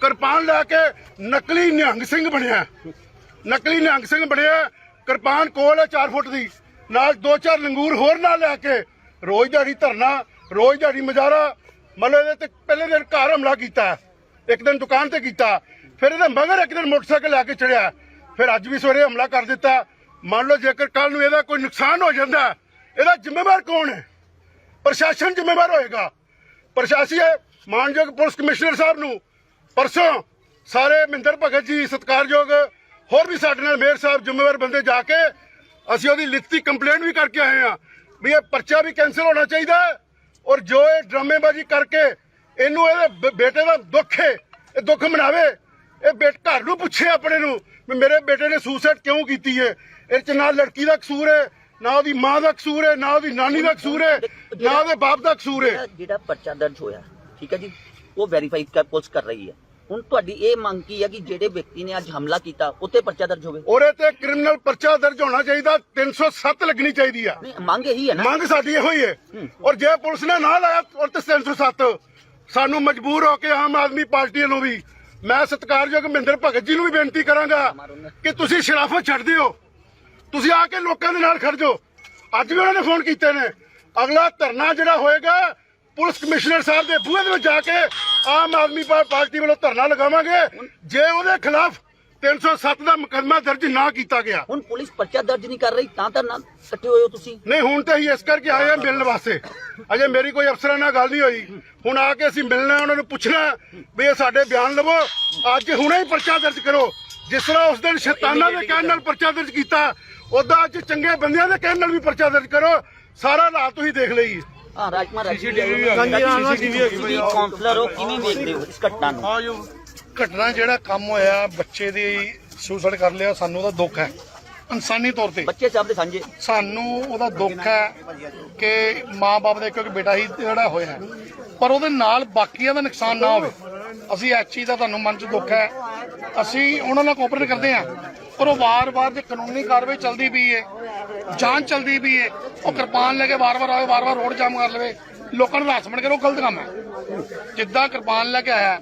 S1: ਕਿਰਪਾਨ ਲੈ ਕੇ ਨਕਲੀ ਨਿਹੰਗ ਸਿੰਘ ਬਣਿਆ। ਨਕਲੀ ਨਿਹੰਗ ਸਿੰਘ ਬਣਿਆ। ਕਿਰਪਾਨ ਕੋਲ ਹੈ 4 ਫੁੱਟ ਦੀ। ਨਾਲ ਦੋ ਚਾਰ ਲੰਗੂਰ ਹੋਰ ਨਾਲ ਲੈ ਕੇ ਰੋਜ਼ ਦਿਹਾੜੀ ਧਰਨਾ, ਰੋਜ਼ ਦਿਹਾੜੀ ਮਜ਼ਾਰਾ ਮਤਲਬ ਇਹਦੇ ਤੇ ਪਹਿਲੇ ਦਿਨ ਘਰ ਹਮਲਾ ਕੀਤਾ। ਇੱਕ ਦਿਨ ਦੁਕਾਨ ਤੇ ਕੀਤਾ। ਫਿਰ ਇਹਦੇ ਮਗਰ ਇੱਕ ਦਿਨ ਮੋਟਰਸਾਈਕਲ ਲੈ ਕੇ ਚੜਿਆ। ਫਿਰ ਅੱਜ ਵੀ ਸਵੇਰੇ ਹਮਲਾ ਕਰ ਦਿੱਤਾ। ਮੰਨ ਲਓ ਜੇਕਰ ਕੱਲ ਨੂੰ ਇਹਦਾ ਕੋਈ ਨੁਕਸਾਨ ਹੋ ਜਾਂਦਾ, ਇਹਦਾ ਜ਼ਿੰਮੇਵਾਰ ਕੌਣ ਹੈ? ਪ੍ਰਸ਼ਾਸਨ ਜ਼ਿੰਮੇਵਾਰ ਹੋਏਗਾ। ਪ੍ਰਸ਼ਾਸੀ ਮਾਨਯੋਗ ਪੁਲਿਸ ਕਮਿਸ਼ਨਰ ਸਾਹਿਬ ਨੂੰ। ਪਰਸੋਂ ਸਾਰੇ ਮਹਿੰਦਰ ਭਗਤ ਜੀ, ਸਤਿਕਾਰਯੋਗ ਹੋਰ ਵੀ ਸਾਡੇ ਨਾਲ ਮੇਅਰ ਸਾਹਿਬ ਜ਼ਿੰਮੇਵਾਰ ਬੰਦੇ ਜਾ ਕੇ ਅਸੀਂ ਉਹਦੀ ਲਿਖਤੀ ਕੰਪਲੇਂਟ ਵੀ ਕਰਕੇ ਆਏ ਆ ਵੀ ਇਹ ਪਰਚਾ ਵੀ ਕੈਂਸਲ ਹੋਣਾ ਚਾਹੀਦਾ ਔਰ ਜੋ ਇਹ ਡਰਾਮੇਬਾਜ਼ੀ ਕਰਕੇ ਇਹਨੂੰ ਇਹਦੇ ਬੇਟੇ ਦਾ ਦੁੱਖ ਹੈ, ਇਹ ਦੁੱਖ ਮਨਾਵੇ, ਇਹ ਬੇਟ ਘਰ ਨੂੰ ਪੁੱਛੇ ਆਪਣੇ ਨੂੰ ਵੀ ਮੇਰੇ ਬੇਟੇ ਨੇ ਸੁਸਾਈਡ ਕਿਉਂ ਕੀਤੀ ਹੈ? ਇਹ ਚ ਨਾ ਲੜਕੀ ਦਾ ਕਸੂਰ ਹੈ, ਨਾ ਉਹਦੀ ਮਾਂ ਦਾ ਕਸੂਰ ਹੈ, ਨਾ ਉਹਦੀ ਨਾਨੀ ਦਾ ਕਸੂਰ ਹੈ, ਨਾ ਉਹਦੇ ਬਾਪ ਦਾ ਕਸੂਰ ਹੈ।
S7: ਜਿਹੜਾ- ਜਿਹੜਾ ਪਰਚਾ ਦਰਜ ਹੋਇਆ, ਠੀਕ ਹੈ ਜੀ, ਉਹ ਵੈਰੀਫਾਈ ਕਰ ਪੁਲਿਸ ਕਰ ਰਹੀ ਹੈ। ਹੁਣ ਤੁਹਾਡੀ ਇਹ ਮੰਗ ਕੀ ਹੈ ਕਿ ਜਿਹੜੇ ਵਿਅਕਤੀ ਨੇ ਅੱਜ ਹਮਲਾ ਕੀਤਾ ਉੱਤੇ ਪਰਚਾ ਦਰਜ ਹੋਵੇ?
S1: ਉਹਦੇ ਤੇ ਕ੍ਰਿਮੀਨਲ ਪਰਚਾ ਦਰਜ ਹੋਣਾ ਚਾਹੀਦਾ 307 ਲੱਗਣੀ ਚਾਹੀਦੀ ਆ।
S7: ਨਹੀਂ ਮੰਗ ਇਹੀ ਹੈ ਨਾ।
S1: ਮੰਗ ਸਾਡੀ ਇਹੋ ਹੀ ਹੈ। ਔਰ ਜੇ ਪੁਲਿਸ ਨੇ ਨਾ ਲਾਇਆ ਔਰ ਤੇ 307 ਸਾਨੂੰ ਮਜਬੂਰ ਹੋ ਕੇ ਆਮ ਆਦਮੀ ਪਾਰਟੀ ਵੱਲੋਂ ਵੀ ਮੈਂ ਸਤਿਕਾਰਯੋਗ ਮਹਿੰਦਰ ਭਗਤ ਜੀ ਨੂੰ ਵੀ ਬੇਨਤੀ ਕਰਾਂਗਾ ਕਿ ਤੁਸੀਂ ਸ਼ਰਾਫਤ ਛੱਡ ਦਿਓ। ਤੁਸੀਂ ਆ ਕੇ ਲੋਕਾਂ ਦੇ ਨਾਲ ਖੜ ਜਾਓ। ਅੱਜ ਵੀ ਉਹਨਾਂ ਨੇ ਫੋਨ ਕੀਤੇ ਨੇ। ਅਗਲਾ ਧਰਨਾ ਜਿਹੜਾ ਹੋਏਗਾ ਪੁਲਿਸ ਕਮਿਸ਼ਨਰ ਸਾਹਿਬ ਦੇ ਬੂਹੇ ਦੇ ਵਿੱਚ ਜਾ ਕੇ ਆਮ ਆਦਮੀ ਪਾਰਟੀ ਵੱਲੋਂ ਧਰਨਾ ਲਗਾਵਾਂਗੇ। ਜੇ ਉਹਦੇ ਖਿਲਾਫ 307 ਦਾ ਮੁਕੱਦਮਾ ਦਰਜ ਨਾ ਕੀਤਾ ਗਿਆ।
S7: ਹੁਣ ਪੁਲਿਸ ਪਰਚਾ ਦਰਜ ਨਹੀਂ ਕਰ ਰਹੀ ਤਾਂ ਤਾਂ ਨਾ ਇਕੱਠੇ ਹੋਏ ਹੋ ਤੁਸੀਂ?
S1: ਨਹੀਂ ਹੁਣ ਤਾਂ ਅਸੀਂ ਇਸ ਕਰਕੇ ਆਏ ਆ ਮਿਲਣ ਵਾਸਤੇ। ਅਜੇ ਮੇਰੀ ਕੋਈ ਅਫਸਰਾਂ ਨਾਲ ਗੱਲ ਨਹੀਂ ਹੋਈ। ਹੁਣ ਆ ਕੇ ਅਸੀਂ ਮਿਲਣਾ ਉਹਨਾਂ ਨੂੰ ਪੁੱਛਣਾ ਵੀ ਇਹ ਸਾਡੇ ਬਿਆਨ ਲਵੋ। ਅੱਜ ਹੁਣੇ ਹੀ ਪਰਚਾ ਦਰਜ ਕਰੋ। ਜਿਸ ਤਰ੍ਹਾਂ ਉਸ ਦਿਨ ਸ਼ੈਤਾਨਾਂ ਦੇ ਕਹਿਣ ਨਾਲ ਪਰਚਾ ਦਰਜ ਕੀਤਾ ਉਦਾਂ ਅੱਜ ਚੰਗੇ ਬੰਦਿਆਂ ਦੇ ਕਹਿਣ ਨਾਲ ਵੀ ਪਰਚਾ ਦਰਜ ਕਰੋ। ਸਾਰਾ ਹਾਲਾਤ ਤੁਸੀਂ ਦੇਖ ਲਈ।
S7: ਹਾਂ ਰਾਜਕੁਮਾਰ
S2: ਹਾਂਜੀ ਹਾਂ
S7: ਤੁਸੀਂ ਕਾਉਂਸਲਰ ਹੋ ਕਿਵੇਂ ਵੇਖਦੇ ਹੋ ਇਸ ਘਟਨਾ ਨੂੰ?
S8: ਘਟਨਾ ਜਿਹੜਾ ਕੰਮ ਹੋਇਆ ਬੱਚੇ ਦੀ ਸੁਸਾਈਡ ਕਰ ਲਿਆ ਸਾਨੂੰ ਉਹਦਾ ਦੁੱਖ ਹੈ। ਇਨਸਾਨੀ ਤੌਰ ਤੇ।
S7: ਬੱਚੇ ਸਾਹਿਬ ਦੇ ਸਾਂਝੇ?
S8: ਸਾਨੂੰ ਉਹਦਾ ਦੁੱਖ ਹੈ ਕਿ ਮਾਂ-ਬਾਪ ਦਾ ਇੱਕ ਬੇਟਾ ਹੀ ਜਿਹੜਾ ਹੋਇਆ ਪਰ ਉਹਦੇ ਨਾਲ ਬਾਕੀਆਂ ਦਾ ਨੁਕਸਾਨ ਨਾ ਹੋਵੇ। ਅਸੀਂ ਇਸ ਚੀਜ਼ ਦਾ ਤੁਹਾਨੂੰ ਮਨ 'ਚ ਦੁੱਖ ਹੈ। ਅਸੀਂ ਉਹਨਾਂ ਨਾਲ ਕੋਆਪਰੇਟ ਕਰਦੇ ਹਾਂ, ਪਰ ਉਹ ਵਾਰ-ਵਾਰ ਜੇ ਕਾਨੂੰਨੀ ਕਾਰਵਾਈ ਚੱਲਦੀ ਪਈ ਏ, ਜਾਂਚ ਚੱਲਦੀ ਪਈ ਏ, ਉਹ ਕਿਰਪਾਨ ਲੈ ਕੇ ਵਾਰ-ਵਾਰ ਆਵੇ, ਵਾਰ-ਵਾਰ ਰੋਡ ਜਾਮ ਕਰ ਲਵੇ, ਲੋਕਾਂ ਨੂੰ ਹਰਾਸਮੈਂਟ ਕਰੋ ਗਲਤ ਕੰਮ ਹੈ। ਜਿੱਦਾਂ ਕਿਰਪਾਨ ਲੈ ਕੇ ਆਇਆ,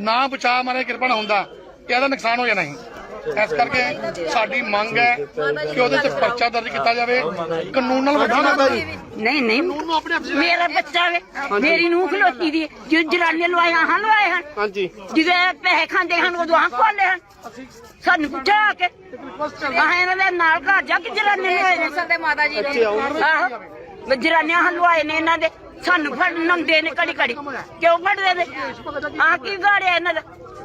S8: ਨਾ ਬਚਾ ਮਾਰੇ ਕਿਰਪਾਨ ਹੁੰਦਾ, ਇਹਦਾ ਨੁਕਸਾਨ ਹੋ ਜਾਣਾ ਹੀ ਇਸ ਕਰਕੇ ਸਾਡੀ ਮੰਗ ਹੈ ਕਿ ਉਹਦੇ ਤੇ ਪਰਚਾ ਦਰਜ ਕੀਤਾ ਜਾਵੇ। ਕਾਨੂੰਨ ਨਾਲ ਵੱਡਾ ਨਾ
S9: ਨਹੀਂ ਨਹੀਂ। ਮੇਰਾ ਬੱਚਾ ਵੇ ਮੇਰੀ ਨੂੰਹ ਖਲੋਤੀ ਦੀ ਜੋ ਜਰਾਨੇ ਲਵਾਇਆ ਹਨ ਲਵਾਏ ਹਨ।
S2: ਹਾਂਜੀ।
S9: ਜਿਹਦੇ ਪੈਸੇ ਖਾਂਦੇ ਹਨ ਉਦੋਂ ਹਾਂ ਖੋਲੇ ਹਨ। ਸਾਨੂੰ ਪੁੱਛਿਆ ਆ ਕੇ। ਆਹ ਇਹਨਾਂ ਦੇ ਨਾਲ ਘਰ ਜਾ ਕੇ ਜਰਾਨੇ ਲਵਾਏ ਨੇ।
S10: ਸਾਡੇ ਮਾਤਾ ਜੀ ਨੇ।
S9: ਆਹੋ। ਜਰਾਨੇ ਹਲਵਾਏ ਨੇ ਇਹਨਾਂ ਦੇ। ਸਾਨੂੰ ਫੜ ਨੰਦੇ ਨੇ ਕੜੀ ਕੜੀ ਕਿਉਂ ਫੜਦੇ ਨੇ? ਆ ਕੀ ਗਾੜਿਆ ਇਹਨਾਂ ਦਾ?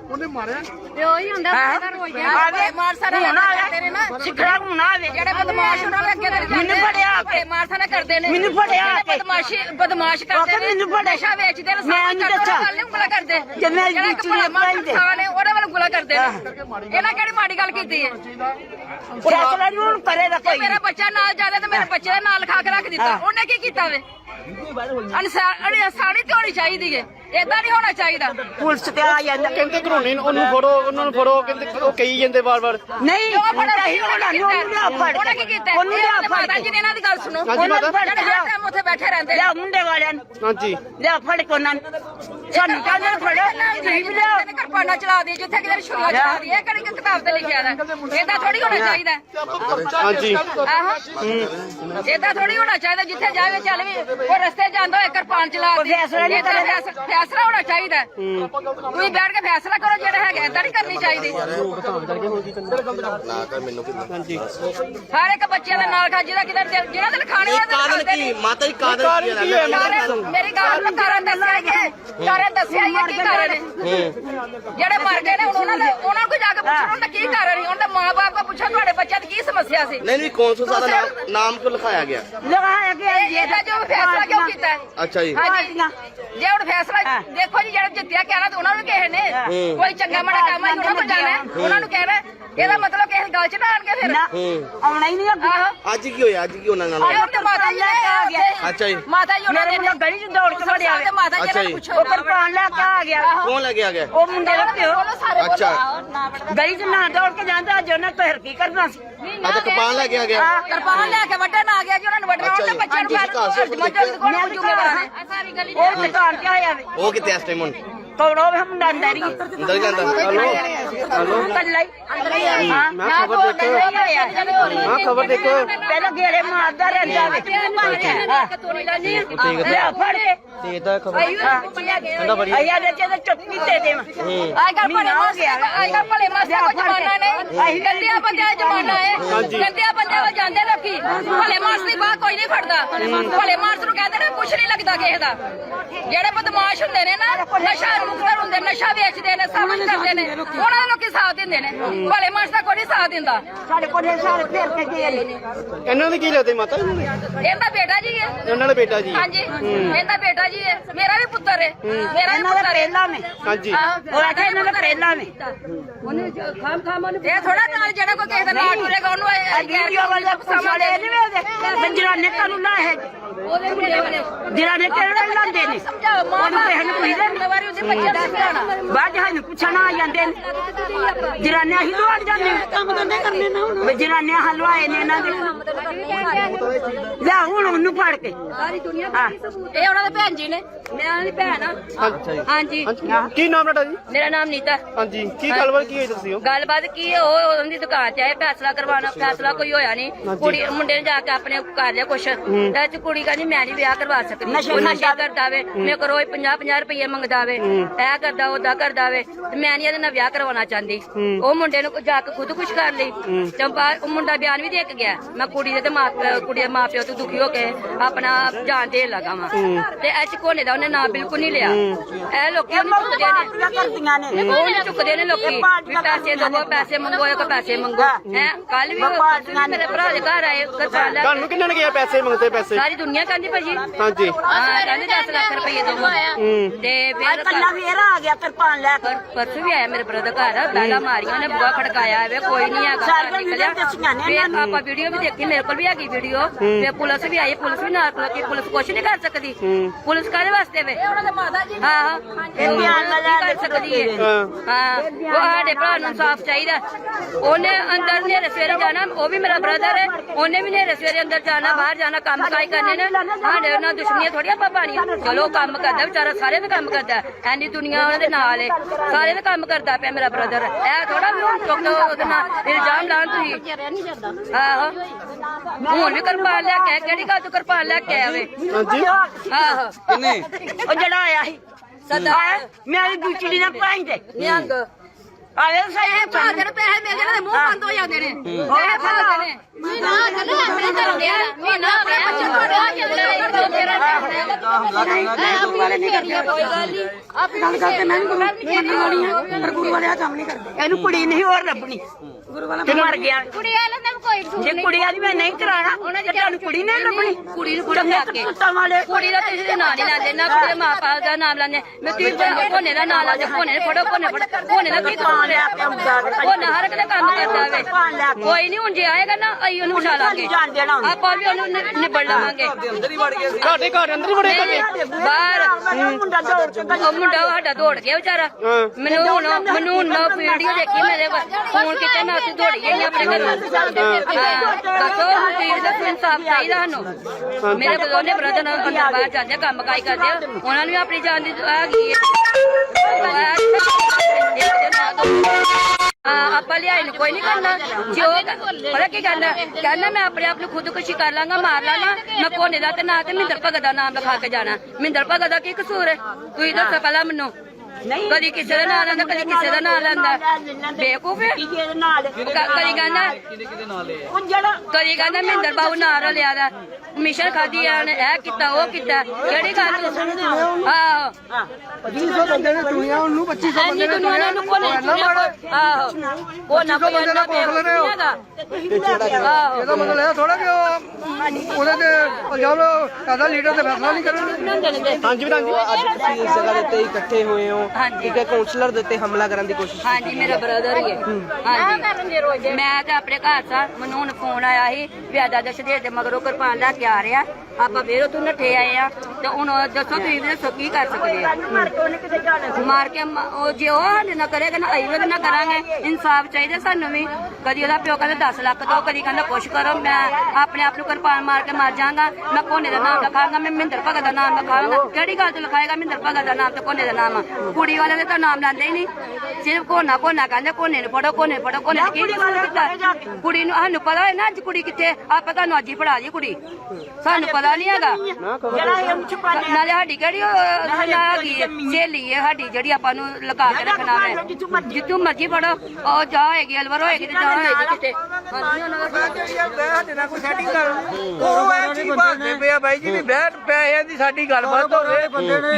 S8: ਉਹਨੇ ਮਾਰਿਆ।
S6: ਤੇ ਉਹੀ ਹੁੰਦਾ ਬੇਕਾਰ ਹੋ ਗਿਆ
S9: ਆਵੇ
S6: ਮਾਰ ਸਾਰਾ
S9: ਹੁਣ ਆ
S6: ਕਰਦੇ ਨੇ ਨਾ
S9: ਸਿਖਰਾ ਹੁਣ ਆਵੇ
S6: ਜਿਹੜੇ ਬਦਮਾਸ਼ ਉਹਨਾਂ ਦੇ ਅੱਗੇ ਦੇ
S9: ਮੈਨੂੰ ਫੜਿਆ ਆ ਕੇ।
S6: ਮਾਰ ਸਾਰਾ ਕਰਦੇ ਨੇ।
S9: ਮੈਨੂੰ ਫੜਿਆ ਕੇ।
S6: ਬਦਮਾਸ਼ੀ ਬਦਮਾਸ਼ ਕਰਦੇ
S9: ਆਖਰ ਮੈਨੂੰ ਫੜਿਆ।
S6: ਨਸ਼ਾ ਵੇਚਦੇ ਨੇ ਸਾਰਾ ਕਰਦੇ ਉਂਗਲਾ ਕਰਦੇ
S9: ਜੇ ਮੈਂ
S6: ਜਿਹੜਾ
S9: ਵਿੱਚ
S6: ਭਲਾ ਮਾਰ
S9: ਨਹੀਂ
S6: ਇਨਸਾਨ ਹੈ ਉਹਦੇ ਵੱਲ ਗੁਲਾ ਕਰਦੇ ਨੇ। ਇਹਨਾਂ ਕਿਹੜੀ ਮਾੜੀ ਗੱਲ ਕੀਤੀ ਹੈ?
S9: ਫੈਸਲਾ ਨਹੀਂ ਹੁਣ ਕਰੇਗਾ ਕੋਈ
S6: ਮੇਰਾ ਬੱਚਾ ਨਾਲ ਜਾਵੇ ਤੇ ਮੇਰੇ ਬੱਚੇ ਦਾ ਨਾਲ ਖਾ ਕੇ ਰੱਖ ਦਿੱਤਾ। ਉਹਨੇ ਕੀ ਕੀਤਾ ਵੇ? ਅਨਸਾਨੀ ਅਨਸਾਨੀ ਤੇ ਹੋਣੀ ਚਾਹੀਦੀ ਹੈ ਏਦਾਂ ਨਹੀਂ ਹੋਣਾ ਚਾਹੀਦਾ।
S9: ਪੁਲਿਸ ਤੇ ਆ ਜਾਂਦਾ
S2: ਕਹਿੰਦੇ ਘਰੋਣੀ ਉਹਨੂੰ ਫੜੋ ਉਹਨਾਂ ਨੂੰ ਫੜੋ ਕਹਿੰਦੇ ਉਹ ਕਹੀ ਜਾਂਦੇ ਵਾਰ-ਵਾਰ।
S9: ਨਹੀਂ
S6: ਕਿਉਂ ਫੜਾ
S9: ਨਹੀਂ ਉਹਨੂੰ ਲਿਆ ਫੜ।
S6: ਉਹਨੇ ਕੀ ਕੀਤਾ?
S9: ਉਹਨੂੰ ਲਿਆ ਫੜ।
S6: ਜੀ ਨੇ ਇਹਨਾਂ ਦੀ ਗੱਲ ਸੁਣੋ।
S2: ਮਾਤਾ।
S6: ਜਿਹੜੇ ਹਰ ਟਾਈਮ ਉੱਥੇ ਬੈਠੇ ਰਹਿੰਦੇ
S9: ਲਿਆ ਮੁੰਡੇ ਵਾਲਿਆਂ ਨੂੰ।
S2: ਹਾਂਜੀ।
S9: ਲਿਆ ਫੜ ਕੋ ਉਹਨਾਂ ਨੂੰ। ਸਾਨੂੰ ਕਹਿੰਦੇ ਨੇ ਫੜੋ ਤੁਸੀਂ ਵੀ ਲਿਆ।
S6: ਇਹਨੇ ਕਿਰਪਾਨਾਂ ਚਲਾ ਦੀ ਜਿੱਥੇ ਕਿਤੇ ਛੁਰੀਆਂ ਚਲਾ ਦੀ ਇਹ ਕਿਹੜੀ ਕਿਤਾਬ ਤੇ ਲਿਖਿਆ ਹੈ ਏਦਾਂ ਥੋੜੀ ਹੋਣਾ ਚਾਹੀਦਾ।
S2: ਹਾਂਜੀ।
S6: ਆਹੋ। ਏਦਾਂ ਥੋੜੀ ਹੋਣਾ ਚਾਹੀਦਾ ਜਿੱਥੇ ਜਾਵੇ ਚੱਲ ਵੀ। ਉਹ ਰਸਤੇ ਜਾਂਦਾ ਹੋਏ ਕਿਰਪਾਨ ਚਲਾ ਦੇ।
S9: ਫੈਸਲਾ ਨਹੀਂ।
S6: ਫੈਸ- ਫੈਸਲਾ ਹੋਣਾ ਚਾਹੀਦਾ। ਤੁਸੀਂ ਬੈਠ ਕੇ ਫੈਸਲਾ ਕਰੋ ਜਿਹੜਾ ਹੈਗਾ ਏਦਾਂ ਨਹੀਂ ਕਰਨੀ ਚਾਹੀਦੀ।
S2: ਹਾਂਜੀ।
S6: ਹਰ ਇੱਕ ਬੱਚੇ ਦੇ ਨਾਲ ਖਾ ਜਿਹਦਾ ਕਿਧਰ ਦਿਲ- ਜਿਹਨਾਂ ਦੇ ਖਾਣੇ ਵਾਲੇ ਕਾਰਨ ਕੀ?
S2: ਮਾਤਾ ਜੀ ਕਾਰਨ ਕੀ ਹੈ?
S6: ਮੇਰੀ ਗੱਲ ਕਾਰਨ ਦੱਸਿਆ ਹੈ? ਕਾਰਨ ਦੱਸਿਆ ਹੀ ਹੈ ਕੀ ਕਾਰਨ ਹੈ ਜਿਹੜੇ ਮਰ ਗਏ ਨੇ ਹੁਣ ਉਹਨਾਂ ਦੇ ਉਹਨਾਂ ਨੂੰ ਜਾ ਕੇ ਪੁੱਛੋ ਉਹਨਾਂ ਦਾ ਕੀ ਕਾਰਨ ਹੈ ਉਹਨਾਂ ਦੇ ਮਾਪੇ ਕੋ ਪੁੱਛੋ ਤੁਹਾਡੇ ਬੱਚਿਆਂ ਦੀ ਕੀ ਸਮੱਸਿਆ ਸੀ?
S10: ਨਹੀਂ ਨਹੀਂ ਕੌਣ ਸੋ ਸਾਰਾ ਨਾਮ? ਨਾਮ ਕਿਉਂ ਲਿਖਾਇਆ ਗਿਆ?
S9: ਲਗਾਇਆ ਗਿਆ
S6: ਇਹ ਇਹਦਾ ਜੋ ਫੈਸਲਾ ਕਿਉਂ ਕੀਤਾ? ਹੈ
S10: ਅੱਛਾ ਜੀ।
S6: ਹਾਂਜੀ। ਜੇ ਹੁਣ ਫੈਸਲਾ ਦੇਖੋ ਜੀ ਜਿਹੜਾ ਜਿੱਤਿਆ ਕਹਿਣਾ ਤਾਂ ਉਹਨਾਂ ਨੂੰ ਕਿਸੇ ਨੇ। ਕੋਈ ਚੰਗਾ ਮਾੜਾ ਕੰਮ ਹੈ ਉਹਨਾਂ ਨੂੰ ਜਾਣਾ ਹੈ, ਉਹਨਾਂ ਨੂੰ ਕਹਿਣਾ ਹੈ। ਇਹਦਾ ਮਤਲਬ ਗੱਲ ਚ ਨਾ ਆਣਗੇ ਫਿਰ।
S9: ਨਾ ਆਉਣਾ ਹੀ ਨਹੀਂ ਅੱਗੇ।
S6: ਆਹੋ।
S10: ਅੱਜ ਕੀ ਹੋਇਆ? ਅੱਜ ਕੀ ਉਹਨਾਂ ਨਾਲ?
S6: ਇਹ ਤੇ ਮਾਤਾ ਜੀ ਨੇ ਆ ਗਿਆ
S10: ਅੱਛਾ ਜੀ।
S6: ਮਾਤਾ ਜੀ ਉਹਨਾਂ
S9: ਮੇਰੇ
S6: ਨੇ
S9: ਮੁੰਡਾ ਗਲੀ ਚ ਦੌੜ ਕੇ ਵੜਿਆ
S6: ਤੇ ਮਾਤਾ ਜੀ
S10: ਅੱਛਾ
S6: ਨੇ
S10: ਜੀ।
S6: ਪੁੱਛੋ
S9: ਉਹ ਕਿਰਪਾਨ ਲੈ ਕੇ ਆ ਗਿਆ।
S10: ਕੌਣ ਲੈ ਕੇ ਆ ਗਿਆ?
S9: ਉਹ ਮੁੰਡੇ ਦਾ ਪਿਓ।
S10: ਅੱਛਾ।
S9: ਗਲੀ ਚ ਨਾ ਦੌੜ ਕੇ ਜਾਂਦਾ ਅੱਜ ਉਹਨੇ ਪਹਿਰ ਕੀ ਕਰਨਾ ਸੀ?
S10: ਅੱਛਾ ਕਪਾਨ ਲੈ ਕੇ ਆ ਗਿਆ।
S6: ਕਿਰਪਾਨ ਲੈ ਕੇ ਵੱਢਣ ਆ ਗਿਆ ਜੀ ਉਹਨਾਂ ਨੂੰ ਵੱਢਣਾ
S10: ਅੱਛਾ
S6: ਉਹਨੇ
S10: ਜੀ।
S6: ਬੱਚਿਆਂ ਨੂੰ।
S10: ਤੁਸੀਂ ਘਰ ਸੇ
S6: ਕੋਲ
S9: ਮੈਂ ਉਹ ਦੁਕਾਨ ਤੇ ਆਇਆ ਵੇ।
S10: ਉਹ ਕਿਤੇ ਇਸ ਟਾਈਮ ਹੁਣ?
S9: ਕੌੜੋ ਵੇ ਮੁੰਡਾ ਅੰਦਰ ਹੀ
S10: ਅੰਦਰ ਜਾਂਦਾ।
S9: ਕੱਲਾ ਹੀ ਹਾਂ
S2: ਮੈਂ ਖਬਰ ਦੇਖੋ ਹਾਂ ਖਬਰ ਦੇਖੋ
S9: ਪਹਿਲਾਂ ਗੇੜੇ ਮਾਰਦਾ ਰਹਿੰਦਾ ਵੇ।
S2: ਤੇ ਇਹਦਾ ਖਬਰ।
S9: ਆਇਆ ਦੇ ਤੇ ਚੁੱਪੀ ਤੇ।
S6: ਭਲੇ ਮਾਸੇ ਆਈ ਗੱਲ ਭਲੇ ਮਾਸੇ ਦਾ ਜ਼ਮਾਨਾ ਨਹੀਂ। ਗੰਦਿਆਂ ਬੰਦਿਆਂ ਦਾ ਜ਼ਮਾਨਾ ਹੈ। ਗੰਦਿਆਂ ਬੰਦਿਆਂ ਵੱਲ ਜਾਂਦੇ ਲੋਕੀ। ਭਲੇ ਮਾਸ ਦੀ ਬਾਤ ਕੋਈ ਨਹੀਂ ਫੜਦਾ। ਭਲੇ ਮਾਸ ਨੂੰ ਕਹਿੰਦੇ ਨੇ ਕੁਛ ਨਹੀਂ ਲੱਗਦਾ ਕਿਸੇ ਦਾ। ਜਿਹੜੇ ਬਦਮਾਸ਼ ਹੁੰਦੇ ਨੇ ਨਾ ਨਸ਼ਾ ਮੁਕਤਰ ਹੁੰਦੇ ਨਸ਼ਾ ਵੇਚਦੇ ਨੇ ਸਭ ਕੁਝ ਕਰਦੇ ਨੇ। ਉਹਨਾਂ ਦੇ ਲੋਕੀ ਸਾਥ ਦਿੰਦੇ ਨੇ? ਭਲੇ ਮਾਸ ਦਾ ਕੋਈ ਨਹੀਂ ਸਾਥ ਦਿੰਦਾ।
S9: ਸਾਡੇ ਕੋਲ ਸਾਰੇ ਫੇਰ ਕੇ ਗਏ ਨੇ।
S2: ਇਹਨਾਂ ਦੇ ਕੀ ਲੱਗਦੇ ਮਾਤਾ?
S6: ਇਹਦਾ ਬੇਟਾ ਜੀ ਹੈ।
S2: ਇਹਨਾਂ ਦਾ ਬੇਟਾ ਜੀ।
S6: ਹਾਂਜੀ। ਇਹਦਾ ਬੇਟਾ ਜੀ ਹੈ। ਮੇਰਾ ਵੀ ਪੁੱਤਰ ਹੈ। ਮੇਰਾ ਵੀ ਪੁੱਤਰ ਹੈ।
S2: ਹਾਂਜੀ।
S9: ਉਹ ਆਖੇ ਇਹਨਾਂ ਦਾ ਪਹਿਲਾ ਮੇ
S6: ਇਹ ਥੋੜਾ ਨਾਲ ਜਿਹੜਾ ਕੋਈ ਕਿਸੇ ਦਾ ਨਾਂ ਟੁਰੇਗਾ ਉਹਨੂੰ
S9: ਵੀਡੀਓ ਵਾਲੇ ਸਾਹਮਣੇ ਨਹੀਂ ਵੇਖਦੇ। ਬੰਜਰਾ ਨੇ ਕਾਨੂੰ ਲਾ ਹੈ
S6: ਉਹਦੇ ਮੁੰਡੇ ਵਾਲੇ।
S9: ਜਿਹੜਾ ਨੇ ਕਿਹੜਾ ਲਾਂਦੇ ਨੇ।
S6: ਸਮਝਾਓ ਮਾਂ
S9: ਉਹਨੂੰ ਨੂੰ ਪੁੱਛਦੇ ਨੇ।
S6: ਜ਼ਿੰਮੇਵਾਰੀ ਉਹਦੇ ਬੱਚੇ ਦਾ ਸਮਝਾਉਣਾ।
S9: ਬਾਅਦ ਸਾਨੂੰ ਪੁੱਛਣਾ ਆ ਜਾਂਦੇ ਨੇ। ਜਰਾਨੇ ਹੀ ਲਵਾੜ ਜਾਂਦੇ ਨੇ ਕੰਮ ਧੰਦੇ ਕਰਨੇ ਨਾ ਹੁਣ। ਜਰਾਨੇ ਹਲਵਾਏ ਨੇ ਇਹਨਾਂ ਦੇ। ਲੈ ਹੁਣ ਉਹਨੂੰ ਫੜ ਕੇ।
S6: ਸਾਰੀ ਦੁਨੀਆ
S9: ਹਾਂ
S6: ਇਹ ਉਹਨਾਂ ਦੇ ਭੈਣ ਜੀ ਨੇ। ਮੈਂ ਉਹਨਾਂ ਦੀ ਭੈਣ ਆ। ਹਾਂਜੀ
S2: ਹਾਂਜੀ। ਕੀ ਨਾਮ ਤੁਹਾਡਾ ਜੀ?
S6: ਮੇਰਾ ਨਾਮ ਨੀਤਾ।
S2: ਹਾਂਜੀ ਕੀ ਗੱਲਬਾਤ ਕੀ ਹੋਈ ਦੱਸਿਓ
S6: ਗੱਲਬਾਤ ਕੀ ਹੈ, ਉਹ ਉਹਨਾਂ ਦੀ ਦੁਕਾਨ 'ਚ ਆਏ ਫੈਸਲਾ ਕਰਵਾਉਣਾ ਫੈਸਲਾ ਕੋਈ ਹੋਇਆ ਨਹੀਂ। ਕੁੜੀ ਮੁੰਡੇ ਨੇ ਜਾ ਕੇ ਆਪਣੇ ਕਰ ਲਿਆ ਕੁਛ। ਤੇ ਚ ਕੁੜੀ ਕਹਿੰਦੀ ਮੈਂ ਨਹੀਂ ਵਿਆਹ ਕਰਵਾ ਸਕਦੀ। ਉਹ ਨਸ਼ਾ ਕਰਦਾ ਵੇ ਮੇਰੇ ਕੋਲ ਰੋਜ਼ 50 50 ਰੁਪਏ ਮੰਗਦਾ ਵੇ। ਇਹ ਕਰਦਾ ਉਹਦਾ ਕਰਦਾ ਵੇ। ਤੇ ਮੈਂ ਨਹੀਂ ਇਹਦੇ ਨਾਲ ਵਿਆਹ ਕਰਵਾਉਣਾ ਚਾਹੁੰਦੀ। ਉਹ ਮੁੰਡੇ ਨੂੰ ਜਾ ਕੇ ਖੁਦ ਕੁਛ ਕਰ ਲਈ। ਤੇ ਬਾਅਦ ਉਹ ਮੁੰਡਾ ਬਿਆਨ ਵੀ ਦੇ ਕੇ ਗਿਆ। ਮੈਂ ਕੁੜੀ ਦੇ ਤੇ ਮਾਂ ਅਹ ਕੁੜੀ ਦੇ ਮਾਪਿਓ ਤੋਂ ਦੁਖੀ ਹੋ ਕੇ ਆਪਣਾ ਜਾਨ ਦੇ ਲਗਾ ਵਾ। ਤੇ ਇਹ ਚ ਕੋਨੇ ਦਾ ਉਹਨੇ ਨਾਂ ਬਿਲਕੁਲ ਨਹੀਂ ਲਿਆ। ਇਹ ਲੋਕੀ ਉਹਨੂੰ ਚੁੱਕਦੇ ਨੇ।
S9: ਪਾਰਟੀਆਂ ਕਰਦੀਆਂ ਨੇ।
S6: ਉਹ ਨੀ ਚੁੱਕਦੇ ਨੇ ਲੋਕੀ। ਵੀ ਪੈਸੇ ਦਵੋ ਪੈਸੇ ਮੰਗੋ ਇੱਕ ਪੈਸੇ ਮੰਗੋ। ਹੈ? ਕੱਲ ਵੀ ਉਹ ਮੇਰੇ ਭਰਾ ਦੇ ਘਰ ਆਏ ਕਿਰਪਾਨ ਲੈ ਕੇ।
S2: ਤੁਹਾਨੂੰ ਕਿੰਨਾਂ ਨੇ ਕਿਹਾ ਪੈਸੇ ਮੰਗਦੇ ਪੈਸੇ?
S6: ਸਾਰੀ ਦੁਨੀਆ ਕਹਿੰਦੀ ਭਾਜੀ।
S2: ਹਾਂਜੀ।
S6: ਹਾਂ ਕਹਿੰਦੇ 10 ਲੱਖ ਰੁਪਏ ਦਵੋ ਤੇ ਫਿਰ
S9: ਕੱਲਾ ਫੇਰ ਆ ਗਿਆ ਕਿਰਪਾਨ ਲੈ ਕੇ।
S6: ਪਰ ਪਰਸੋਂ ਵੀ ਆਇਆ ਮੇਰੇ ਬ੍ਰਦਰ ਘਰ। ਪਹਿਲਾਂ ਮਾਰੀਆਂ ਨੇ ਬੁਆ ਖੜਕਾਇਆ ਵੇ ਕੋਈ ਨਹੀਂ ਹੈਗਾ। ਨਿਕਲਿਆ ਫਿਰ ਆਪਾਂ ਵੀਡੀਓ ਵੀ ਦੇਖੀ ਮੇਰੇ ਕੋਲ ਵੀ ਹੈਗੀ ਵੀਡੀਓ। ਤੇ ਪੁਲਿਸ ਵੀ ਆਈ ਪੁਲਿਸ ਵੀ ਨਾਲ ਖਲੋ ਕੇ ਪੁਲਿਸ ਕੁਛ ਨਹੀਂ ਕਰ ਸਕਦੀ। ਪੁਲਿਸ ਕਾਹਦੇ ਵਾਸਤੇ ਵੇ? ਹਾਂ
S9: ਇਹ ਬਿਆਨ ਲੈ
S6: ਕਰ ਸਕਦੀ ਹੈ। ਹਾਂ ਉਹ ਸਾਡੇ ਭਰਾ ਨੂੰ ਇਨਸਾਫ ਚਾਹੀਦਾ। ਉਹਨੇ ਅੰਦਰ ਨੇਰੇ ਸਵੇਰੇ ਜਾਣਾ ਉਹ ਵੀ ਮੇਰਾ ਬ੍ਰਦਰ ਹੈ। ਉਹਨੇ ਵੀ ਨੇਰੇ ਸਵੇਰੇ ਅੰਦਰ ਜਾਣਾ ਬਾਹਰ ਜਾਣਾ ਕੰਮ ਕਾਜ ਕਰਨੇ ਨੇ। ਸਾਡੇ ਉਹਨਾਂ ਦੁਸ਼ਮਣੀਆਂ ਥੋੜੀਆਂ ਆਪਾਂ ਪਾਣੀਆਂ। ਚਲੋ ਕੰਮ ਕਰਦਾ ਵਿਚਾਰਾ ਸਾਰੇ ਦੇ ਕੰਮ ਕਰਦਾ। ਐਨੀ ਦੁਨੀਆ ਉਹਨਾਂ ਦੇ ਨਾਲ ਹੈ ਸਾਰੇ ਦੇ ਕੰਮ ਕਰਦਾ ਪਿਆ ਮੇਰਾ ਬ੍ਰਦਰ ਇਹ ਥੋੜਾ ਵੀ ਹੁਣ ਚੁੱਕ ਲਓ ਉਹਦੇ ਨਾਲ। ਇਲਜ਼ਾਮ ਲਾਉਣ ਤੁਸੀਂ। ਆਹੋ। ਹੁਣ ਵੀ ਕਿਰਪਾਨ ਲੈ ਕੇ ਕਿਹੜੀ ਗੱਲ ਤੋਂ ਕਿਰਪਾਨ ਲੈ ਕੇ ਆਇਆ ਵੇ?
S2: ਹਾਂਜੀ।
S6: ਆਹੋ।
S9: ਉਹ ਜਿਹੜਾ ਆਇਆ ਸੀ। ਸਦਾ ਮੇਰੀ ਦੂਸਰੀ ਨੇ ਪਾਈ ਦੇ।
S6: ਨਿਹੰਗ।
S9: ਆਏ
S6: ਭਾਜੇ ਨੂੰ ਪੈਸੇ ਮਿਲ ਜਾਣੇ ਮੂੰਹ ਬੰਦ ਹੋ ਜਾਂਦੇ ਨੇ। ਪੈਸੇ ਫੜਦੇ ਨੇ। ਮਹੀਨਾ ਚੱਲੇ ਆਪਣੇ ਘਰ ਦੇ ਮਹੀਨਾ ਆਪਣੇ ਬੱਚੇ ਤੁਹਾਡੇ ਆ ਚੱਲੇ ਮੇਰਾ
S9: ਗੁਰੂ ਵਾਲੇ ਨਹੀਂ ਕਰਦੇ ਕੋਈ ਗੱਲ ਨਹੀਂ। ਆਪ ਗੱਲ ਕਰਦੇ ਮੈਂ ਵੀ ਗੁਰੂ ਵਾਲੀ ਹਾਂ ਪਰ ਗੁਰੂ ਵਾਲੇ ਆ ਕੰਮ ਨਹੀਂ ਕਰਦੇ। ਇਹਨੂੰ ਕੁੜੀ ਨਹੀਂ ਹੋਰ ਲੱਭਣੀ। ਗੁਰੂ ਵਾਲਾ ਮਰ ਗਿਆ।
S6: ਕੁੜੀ ਵਾਲਿਆਂ ਦਾ ਕੋਈ
S9: ਜੇ ਕੁੜੀ ਵਾਲੀ ਮੈਂ ਨਹੀਂ ਕਰਾਣਾ ਉਹਨਾਂ ਦੀ ਤੁਹਾਨੂੰ ਕੁੜੀ ਨਹੀਂ ਲੱਭਣੀ
S6: ਕੁੜੀ ਨੂੰ ਕੁੜੀ ਲਾ ਕੇ।
S9: ਕੁੱਤਾ ਵਾਲੇ
S6: ਕੁੜੀ ਦਾ ਕਿਸੇ ਦੇ ਨਾਂ ਨਹੀਂ ਲੈਂਦੇ ਨਾ ਕੁੜੀ ਦੇ ਮਾਪੇ ਦਾ ਨਾਮ ਲੈਂਦੇ। ਮੈਂ ਤੀ ਕੋਨੇ ਦਾ ਨਾਮ ਲੈਂਦੇ ਕੋਨੇ ਨੇ ਫੜੋ ਕੋਨੇ ਫੜੋ ਕੋਨੇ ਦਾ ਕੀ ਕਸੂਰ ਹੈ। ਕੋਨੇ ਹਰ ਇੱਕ ਦਾ ਕੰਮ ਕਰਦਾ ਵੇ। ਕੋਈ ਨਹੀਂ ਹੁਣ ਜੇ ਆਏਗਾ ਨਾ ਅਸੀਂ ਉਹਨੂੰ ਬਿਠਾ ਲਾਂਗੇ। ਆਪਾਂ ਵੀ ਉਹਨੂੰ ਨਿ- ਨਿਬੜ ਲਾਵਾਂਗੇ।
S2: ਤੁਹਾਡੇ ਘਰ ਅੰਦਰ ਹੀ ਬੜੇ
S6: ਨਹੀਂ, ਬਾਹਰ।
S9: ਮੁੰਡਾ ਦੌੜ ਕੇ
S6: ਉਹ ਮੁੰਡਾ ਸਾਡਾ ਦੌੜ ਗਿਆ ਵਿਚਾਰਾ। ਮੈਨੂੰ ਹੁਣ ਮੈਨੂੰ ਨਾ ਵੀਡੀਓ ਦੇਖੀ ਮੇਰੇ ਫੋਨ ਕਿਤੇ ਮੈਂ ਉੱਥੇ ਦੌੜੀ ਗਈ ਆਪਣੇ ਘਰੋਂ ਹਾਂ। ਦੱਸੋ ਹੁਣ ਤੁਸੀਂ ਦੱਸੋ ਇਨਸਾਫ ਚਾਹੀਦਾ ਸਾਨੂੰ। ਮੇਰੇ ਬਦੋਨੇ ਬ੍ਰਦਰ ਨਾਲ ਅੰਦਰ ਬਾਹਰ ਜਾਂਦੇ ਆ, ਕੰਮ ਕਾਈ ਕਰਦੇ ਆ। ਉਹਨਾਂ ਨੂੰ ਵੀ ਆਪਣੀ ਜਾਨ ਦੀ ਆ ਗਈ ਹਾਂ। ਆਪਾਂ ਲਿਆਈ ਨੂੰ ਕੋਈ ਨਹੀਂ ਕਰਨਾ। ਜੋ ਪਤਾ ਕੀ ਕਰਨਾ ਕਹਿੰਦਾ ਮੈਂ ਆਪਣੇ ਆਪ ਨੂੰ ਖੁਦਕੁਸ਼ੀ ਕਰ ਲਾਂਗਾ ਮਾਰ ਲਾਂਗਾ। ਮੈਂ ਕੋਨੇ ਦਾ ਤੇ ਨਾਂ ਤੇ ਮਹਿੰਦਰ ਭਗਤ ਦਾ ਨਾਮ ਲਿਖਾ ਕੇ ਜਾਣਾ। ਮਹਿੰਦਰ ਭਗਤ ਦਾ ਕੀ ਕਸੂਰ ਹੈ? ਤੁਸੀਂ ਦੱਸੋ ਪਹਿਲਾਂ ਮੈਨੂੰ। ਕਦੀ ਕਿਸੇ ਦਾ ਨਾਂ ਲੈਂਦਾ ਕਦੀ ਕਿਸੇ ਦਾ ਨਾਂ ਲੈਂਦਾ ਬੇਵਕੂਫ ਹੈ?
S9: ਇਹਦੇ ਨਾਲ?
S6: ਕ- ਕਦੀ ਕਹਿੰਦਾ
S9: ਉਹ ਜਿਹੜਾ
S6: ਕਦੀ ਕਹਿੰਦਾ ਮਹਿੰਦਰ ਬਾਬੂ ਨਾਂ ਰਲਿਆ ਦਾ। ਮਿਸ਼ਨ ਖਾਦੀ ਆ ਨੇ ਇਹ ਕੀਤਾ ਉਹ ਕੀਤਾ। ਕਿਹੜੀ ਗੱਲ ਆਹੋ। ਐਨੀ ਦੁਨੀਆ ਨੂੰ ਕੋਨੇ ਆਹੋ। ਉਹ ਨਾ ਕੋਈ ਨਾ ਬੇਵਕੂਫ ਹੈਗਾ। ਆਹੋ।
S2: ਇਹਦਾ ਮਤਲਬ ਇਹ ਥੋੜਾ ਕਿ ਉਹ ਉਹਦੇ ਤੇ ਪੰਜਾਬ ਦਾ ਲੀਡਰ ਤੇ ਫੈਸਲਾ ਨਹੀਂ ਕਰਨਗੇ। ਹਾਂਜੀ ਵੀਰਾਂ ਜੀ ਅੱਜ ਤੁਸੀਂ ਇਸ ਜਗ੍ਹਾ ਦੇ ਉੱਤੇ ਇਕੱਠੇ ਹੋਏ ਹੋ।
S6: ਹਾਂਜੀ।
S2: ਠੀਕ ਹੈ ਕਾਉਂਸਲਰ ਦੇ ਉੱਤੇ ਹਮਲਾ ਕਰਨ ਦੀ ਕੋਸ਼ਿਸ਼
S6: ਹਾਂਜੀ ਮੇਰਾ ਬ੍ਰਦਰ ਹੀ। ਹੈ ਹਾਂਜੀ। ਮੈਂ ਤੇ ਆਪਣੇ ਘਰ ਸਾਂ ਮੈਨੂੰ ਹੁਣ ਫੋਨ ਆਇਆ ਸੀ ਵੀ ਆਦਾ ਦਸ਼ ਦੇ ਤੇ ਮਗਰੋਂ ਕਿਰਪਾਨ ਲੈ ਕੇ ਆ ਰਿਹਾ। ਆਪਾਂ ਫੇਰ ਉਤੋਂ ਨੱਠੇ ਆਏ ਆ ਤੇ ਹੁਣ ਦੱਸੋ ਤੁਸੀਂ ਵੀ ਦੱਸੋ ਕੀ ਕਰ ਸਕਦੇ ਆ?
S9: ਮਾਰ ਕੇ ਉਹਨੇ ਕਿਤੇ ਜਾਣਾ
S6: ਮਾਰ ਕੇ ਮ- ਉਹ ਜੇ ਉਹ ਸਾਡੇ ਨਾਲ ਕਰੇਗਾ ਨਾ ਅਸੀਂ ਵੀ ਨਾ ਕਰਾਂਗੇ। ਇਨਸਾਫ ਚਾਹੀਦਾ ਸਾਨੂੰ ਵੀ। ਕਦੀ ਉਹਦਾ ਪਿਓ ਕਹਿੰਦਾ 10 ਲੱਖ ਦੋ ਕਦੀ ਕਹਿੰਦਾ ਕੁਛ ਕਰੋ। ਮੈਂ ਆਪਣੇ ਆਪ ਨੂੰ ਕਿਰਪਾਨ ਮਾਰ ਕੇ ਮਰ ਜਾਵਾਂਗਾ। ਮੈਂ ਕੋਨੇ ਦਾ ਨਾਮ ਲਿਖਾਂਗਾ ਮੈਂ ਮਹਿੰਦਰ ਭਗਤ ਦਾ ਨਾਮ ਲਿਖਾਂਗਾ। ਕਿਹੜੀ ਗੱਲ ਤੋਂ ਲਿਖਾਏਗਾ? ਮਹਿੰਦਰ ਭਗਤ ਦਾ ਨਾਮ ਤੇ ਕੋਨੇ ਦਾ ਨਾਮ ਕੁੜੀ ਵਾਲੇ ਦੇ ਤਾਂ ਨਾਮ ਲੈਂਦੇ ਹੀ ਨਹੀਂ। ਸਿਰਫ ਕੋਨਾ ਕੋਨਾ ਕਹਿੰਦੇ ਕੋਨੇ ਨੂੰ ਫੜੋ ਕੋਨੇ ਨੂੰ ਫੜੋ ਕੋਨੇ ਨੂੰ ਕੀ ਕੀਤਾ? ਕੁੜੀ ਨੂੰ ਸਾਨੂੰ ਪਤਾ ਹੈ ਨਾ ਅੱਜ ਕੁੜੀ ਕਿੱਥੇ ਆਪਾਂ ਤੁਹਾਨੂੰ ਅੱਜ ਹੀ ਫੜਾ ਦੀ ਕੁੜੀ। ਸਾਨੂੰ ਪਤਾ ਨਹੀਂ ਹੈਗਾ।
S9: ਜਿਹੜਾ ਇਹ ਛੁਪਾ
S6: ਨਾਲੇ ਸਾਡੀ ਕਿਹੜੀ ਉਹ ਨਾ ਹੈਗੀ ਹੈ, ਸਹੇਲੀ ਹੈ ਸਾਡੀ ਜਿਹੜੀ ਆਪਾਂ ਨੂੰ ਲਗਾ ਕੇ ਰੱਖਣਾ ਹੈ। ਜਿੱਥੋਂ ਮਰਜ਼ੀ ਫੜੋ। ਉਹ ਜਾ ਹੋਏਗੀ ਅਲਵਰ ਹੋਏਗੀ ਤੇ ਜਾ ਹੋਏਗੀ ਕਿਤੇ। ਹਾਂਜੀ ਉਹਨਾਂ ਦਾ
S5: ਸਾਡੇ ਨਾਲ ਕੋਈ ਸੈਟਿੰਗ ਕਰ। ਉਹ ਐ ਚੀਜ਼ ਬਾਤੇ ਪਿਆ ਬਾਈ ਜੀ ਵੀ ਬੈਠ ਪੈਸਿਆਂ ਦੀ ਸਾਡੀ ਗੱਲਬਾਤ ਹੋਵੇ।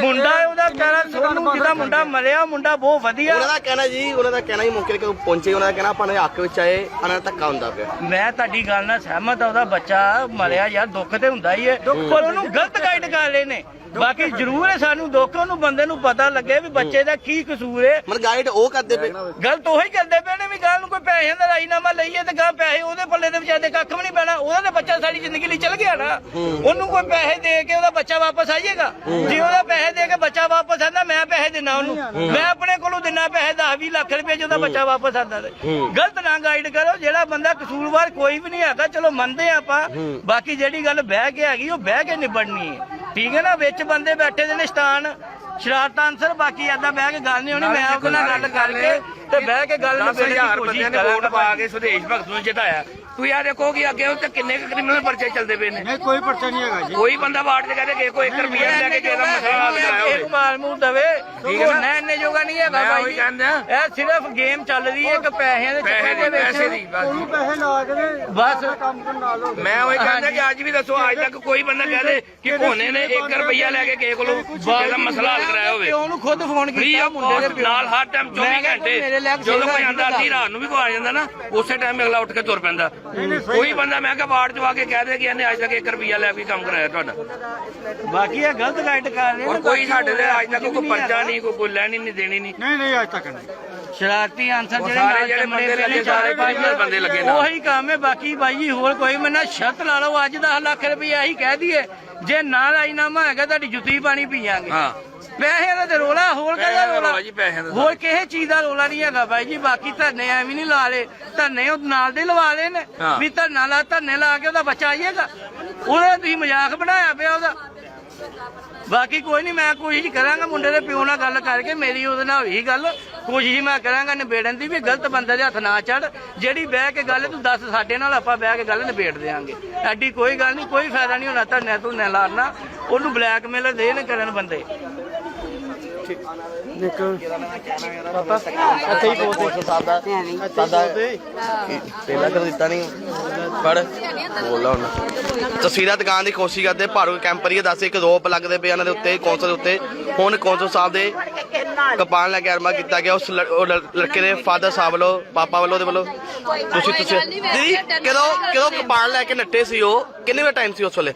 S5: ਮੁੰਡਾ ਉਹਦਾ ਵਿਚਾਰਾ ਸੋਨੂੰ ਜਿਹਦਾ ਮੁੰਡਾ ਮਰਿਆ ਮੁੰਡਾ ਬਹੁਤ ਵਧੀਆ।
S10: ਉਹਨਾਂ ਦਾ ਕਹਿਣਾ ਜੀ ਉਹਨਾਂ ਦਾ ਕਹਿਣਾ ਹੀ ਮੌਕੇ ਤੇ ਪਹੁੰਚੇ ਉਹਨਾਂ ਦਾ ਕਹਿਣਾ ਆਪਾਂ ਨੇ ਹੱਕ ਵਿੱਚ ਆਏ ਉਹਨਾਂ ਦਾ ਧੱਕਾ ਹੁੰਦਾ ਪਿਆ।
S5: ਮੈਂ ਤੁਹਾਡੀ ਗੱਲ ਨਾਲ ਸਹਿਮਤ ਆ ਉਹਦਾ ਬੱਚਾ ਮਰਿਆ ਯਾਰ ਦੁੱਖ ਤੇ ਹੁੰਦਾ ਹੀ ਹੈ। ਪਰ ਉਹਨੂੰ ਗਲਤ ਗਾਈਡ ਕਰ ਰਹੇ ਨੇ। ਬਾਕੀ ਜ਼ਰੂਰ ਹੈ ਸਾਨੂੰ ਦੁੱਖ ਉਹਨੂੰ ਬੰਦੇ ਨੂੰ ਪਤਾ ਲੱਗੇ ਵੀ ਬੱਚੇ ਦਾ ਕੀ ਕਸੂਰ ਹੈ।
S10: ਮਤਲਬ ਗਾਈਡ ਉਹ ਕਰਦੇ ਪਏ
S5: ਗਲਤ ਉਹੀ ਕਰਦੇ ਪਏ ਨੇ ਵੀ ਗੱਲ ਨੂੰ ਕੋਈ ਪੈਸਿਆਂ ਦਾ ਰਾਜੀਨਾਮਾ ਲਈਏ ਤੇ ਗਾਂ ਪੈਸੇ ਉਹਦੇ ਪੱਲੇ ਦੇ ਵਿਚਾਰੇ ਕੱਖ ਵੀ ਨਹੀਂ ਪੈਣਾ ਉਹਦਾ ਤੇ ਬੱਚਾ ਸਾਡੀ ਜ਼ਿੰਦਗੀ ਲਈ ਚਲ ਗਿਆ ਨਾ। ਉਹਨੂੰ ਕੋਈ ਪੈਸੇ ਦੇ ਕੇ ਉਹਦਾ ਬੱਚਾ ਵਾਪਸ ਆ ਜਾਏਗਾ ਜੇ ਉਹਦਾ ਪੈਸੇ ਦੇ ਕੇ ਬੱਚਾ ਵਾਪਸ ਆਂਦਾ ਮੈਂ ਪੈਸੇ ਦਿਨਾ ਉਹਨੂੰ। ਮੈਂ ਆਪਣੇ ਕੋਲੋਂ ਦਿਨਾ ਪੈਸੇ 10 20 ਲੱਖ ਰੁਪਏ ਜਿਹਦਾ ਬੱਚਾ ਵਾਪਸ ਆਂਦਾ ਤੇ। ਗਲਤ ਨਾ ਗਾਈਡ ਕਰੋ ਜਿਹੜਾ ਬੰਦਾ ਕਸੂਰਵਾਰ ਕੋਈ ਵੀ ਨਹੀਂ ਹੈਗਾ ਚਲੋ ਮੰਨਦੇ ਆਪਾਂ। ਬਾਕੀ ਜਿਹੜੀ ਗੱਲ ਬਹਿ ਕੇ ਹੈਗੀ ਉਹ ਬਹਿ ਕੇ ਨਿਬੜਨੀ ਹੈ। ਠੀਕ ਹੈ ਨਾ ਵਿੱਚ ਬੰਦੇ ਬੈਠੇ ਦੇ ਨੇ ਸਤਾਨ। ਸ਼ਰਾਰਤ ਅਨਸਰ ਬਾਕੀ ਏਦਾਂ ਬਹਿ ਕੇ ਗੱਲ ਨਹੀਂ ਹੋਣੀ ਮੈਂ ਉਹਦੇ ਨਾਲ ਗੱਲ ਕਰਕੇ ਤੇ ਬਹਿ ਕੇ ਗੱਲ ਨਿਬੇੜਨ ਦੀ ਕੋਸ਼ਿਸ਼ ਕਰਾਂਗਾ ਪਾ ਕੇ ਸੁਦੇਸ਼ ਭਗਤ ਨੂੰ ਜਿਤਾਇਆ। ਤੁਸੀਂ ਆ ਦੇਖੋ ਕਿ ਅੱਗੇ ਉੱਤੇ ਕਿੰਨੇ ਕ੍ਰਿਮੀਨਲ ਪਰਚੇ ਚੱਲਦੇ ਪਏ ਨੇ।
S2: ਨਹੀਂ ਕੋਈ ਪਰਚਾ ਨਹੀਂ ਹੈਗਾ ਜੀ।
S5: ਕੋਈ ਬੰਦਾ ਬਾੜ ਤੇ ਕਹਿੰਦੇ ਕਿ ਕੋਈ 1 ਰੁਪਿਆ ਲੈ ਕੇ ਜਿਹੜਾ ਮਸਲਾ ਲਗਾਇਆ ਹੋਵੇ। ਇੱਕ ਮਾਲ ਮੂੰਹ ਦਵੇ। ਠੀਕ ਹੈ ਨਾ? ਇੰਨੇ ਜੋਗਾ ਨਹੀਂ ਹੈਗਾ ਬਾਈ ਜੀ। ਇਹ ਸਿਰਫ ਗੇਮ ਚੱਲ ਰਹੀ ਹੈ ਇੱਕ ਪੈਸਿਆਂ ਦੇ ਚੱਕਰ ਦੇ ਵਿੱਚ।
S2: ਉਹਨੂੰ ਪੈਸੇ ਲਾ ਕੇ ਦੇ
S5: ਬਸ।
S2: ਕੰਮ ਤੋਂ ਨਾ ਲਓ
S5: ਮੈਂ ਉਹ ਕਹਿੰਦਾ ਕਿ ਅੱਜ ਵੀ ਦੱਸੋ ਅੱਜ ਤੱਕ ਕੋਈ ਬੰਦਾ ਕਹਿ ਦੇ ਕਿ ਕੋਨੇ ਨੇ 1 ਰੁਪਿਆ ਲੈ ਕੇ ਕਿਸੇ ਕੋਲੋਂ ਇਹਦਾ ਮਸਲਾ ਹੱਲ ਕਰਾਇਆ ਹੋਵੇ।
S2: ਪਿਓ ਨੂੰ ਖੁਦ ਫੋਨ ਕੀਤਾ ਮੁੰਡੇ ਦੇ ਪਿਓ
S5: ਨਾਲ ਹਰ ਟਾਈਮ 24
S2: ਮੈਂ ਕਿਹਾ
S5: ਘੰਟੇ ਜਦੋਂ ਕੋਈ ਆਂਦਾ ਅੱਧੀ ਰਾਤ ਨੂੰ ਵੀ ਕੋਈ ਆ ਜਾਂਦਾ ਨਾ ਉਸੇ ਟਾਈਮ ਅਗਲਾ ਉੱਠ ਕੇ ਤੁਰ ਪੈਂਦਾ। ਕੋਈ ਬੰਦਾ ਮੈਂ ਕਿਹਾ ਵਾਰਡ ਚ ਆ ਕੇ ਕਹਿ ਦੇ ਕਿ ਇਹਨੇ ਅੱਜ ਤੱਕ 1 ਰੁਪਿਆ ਲੈ ਕੇ ਕੰਮ ਕਰਾਇਆ ਤੁਹਾਡਾ।
S2: ਬਾਕੀ ਇਹ ਗਲਤ ਗਾਈਡ ਕਰ ਰਹੇ
S5: ਔਰ ਕੋਈ ਸਾਡੇ ਦੇ ਅੱਜ ਤੱਕ ਕੋਈ ਪਰਚਾ ਨਹੀਂ ਕੋਈ ਕੋਈ ਲੈਣੀ ਨਹੀਂ ਦੇਣੀ ਨਹੀਂ।
S2: ਨਹੀਂ ਨਹੀਂ ਅੱਜ ਤੱਕ ਨਹੀਂ।
S5: ਸ਼ਰਾਰਤੀ ਆਨਸਰ ਜਿਹੜੇ ਸਾਰੇ ਜਿਹੜੇ ਬੰਦੇ ਲੱਗੇ ਸਾਰੇ ਪੰਜ ਬੰਦੇ ਲੱਗੇ ਨਾਲ। ਉਹੀ ਕੰਮ ਹੈ ਬਾਕੀ ਬਾਈ ਜੀ ਹੋਰ ਕੋਈ ਮੈਨਾਂ ਸ਼ਰਤ ਲਾ ਲਓ ਅੱਜ 10 ਲੱਖ ਰੁਪਏ ਹੀ ਕਹਿ ਦਈਏ। ਜੇ ਨਾ ਰਾਜੀਨਾਮਾ ਹੈਗਾ ਤੁਹਾਡੀ ਜੁੱਤੀ ਪਾਣੀ ਪੀਾਂਗੇ ਹਾਂ। ਪੈਸੇ ਦਾ ਤੇ ਰੋਲਾ ਹੋਰ ਕਾਹਦਾ ਰੋਲਾ? ਜੀ ਪੈਸੇ ਦਾ ਹੋਰ ਕਿਸੇ ਚੀਜ਼ ਦਾ ਰੋਲਾ ਨਹੀਂ ਹੈਗਾ ਬਾਈ ਜੀ ਬਾਕੀ ਧਰਨੇ ਐਵੇਂ ਨਹੀਂ ਲਾ ਲੇ ਧਰਨੇ ਉਹ ਨਾਲ ਦੇ ਲਵਾ ਨੇ ਵੀ ਧਰਨਾ ਲਾ ਧਰਨੇ ਲਾ ਕੇ ਉਹਦਾ ਬੱਚਾ ਆਈਏਗਾ ਉਹਦਾ ਤੁਸੀਂ ਮਜ਼ਾਕ ਬਣਾਇਆ ਪਿਆ ਉਹਦਾ। ਬਾਕੀ ਕੋਈ ਨਹੀਂ ਮੈਂ ਕੋਸ਼ਿਸ਼ ਕਰਾਂਗਾ ਮੁੰਡੇ ਦੇ ਪਿਓ ਨਾਲ ਗੱਲ ਕਰਕੇ ਮੇਰੀ ਉਹਦੇ ਨਾਲ ਹੋਈ ਗੱਲ। ਕੋਸ਼ਿਸ਼ ਮੈਂ ਕਰਾਂਗਾ ਨਿਬੇੜਨ ਦੀ ਵੀ ਗਲਤ ਬੰਦੇ ਦੇ ਹੱਥ ਨਾ ਚੜ ਜਿਹੜੀ ਬਹਿ ਕੇ ਗੱਲ ਤੂੰ ਦੱਸ ਸਾਡੇ ਨਾਲ ਆਪਾਂ ਬਹਿ ਕੇ ਗੱਲ ਨਿਬੇੜ ਦੇਾਂਗੇ ਐਡੀ ਕੋਈ ਗੱਲ ਨਹੀਂ ਕੋਈ ਫਾਇਦਾ ਨਹੀਂ ਹੋਣਾ ਧਰਨੇ ਧੁਰਨੇ ਲਾਣਾ ਉਹਨੂੰ ਬਲੈਕਮੇਲ ਦੇਣ ਕਰਨ ਬੰਦੇ।
S10: ਇੱਥੇ ਹੀ ਪਹੁੰਚੇ ਸਾਹਿਬ ਦਾ ਸਾਦਾ ਪਹਿਲਾਂ ਕਰ ਦਿੱਤਾ ਨਹੀਂ। ਪੜ ਬੋਲਾ ਹੁਣ। ਤਸਵੀਰਾਂ ਦੁਕਾਨ ਦੀ ਕੋਸ਼ਿਸ਼ ਕਰਦੇ ਭਾਰੂ ਕੈਂਪਰੀਏ ਦੱਸ ਇੱਕ ਰੋਪ ਲੱਗਦੇ ਪਏ ਇਹਨਾਂ ਦੇ ਉੱਤੇ ਕੌਂਸਲ ਦੇ ਉੱਤੇ। ਹੁਣ ਕੌਂਸਲ ਸਾਹਿਬ ਦੇ ਕਪਾਨ ਲੈ ਕੇ ਅਰਮਾ ਕੀਤਾ ਗਿਆ। ਉਸ ਲੜਕੇ ਦੇ ਫਾਦਰ ਸਾਹਿਬ ਵੱਲੋਂ ਪਾਪਾ ਵੱਲੋਂ ਦੇ ਵੱਲੋਂ। ਤੁਸੀਂ ਤੁਸੀਂ ਦੀਦੀ ਕਦੋਂ ਕਦੋਂ ਕਪਾਨ ਲੈ ਕੇ ਨੱਟੇ ਸੀ ਉਹ? ਕਿੰਨੇ ਵੇ ਟਾਈਮ ਸੀ ਉਸ ਵੇਲੇ?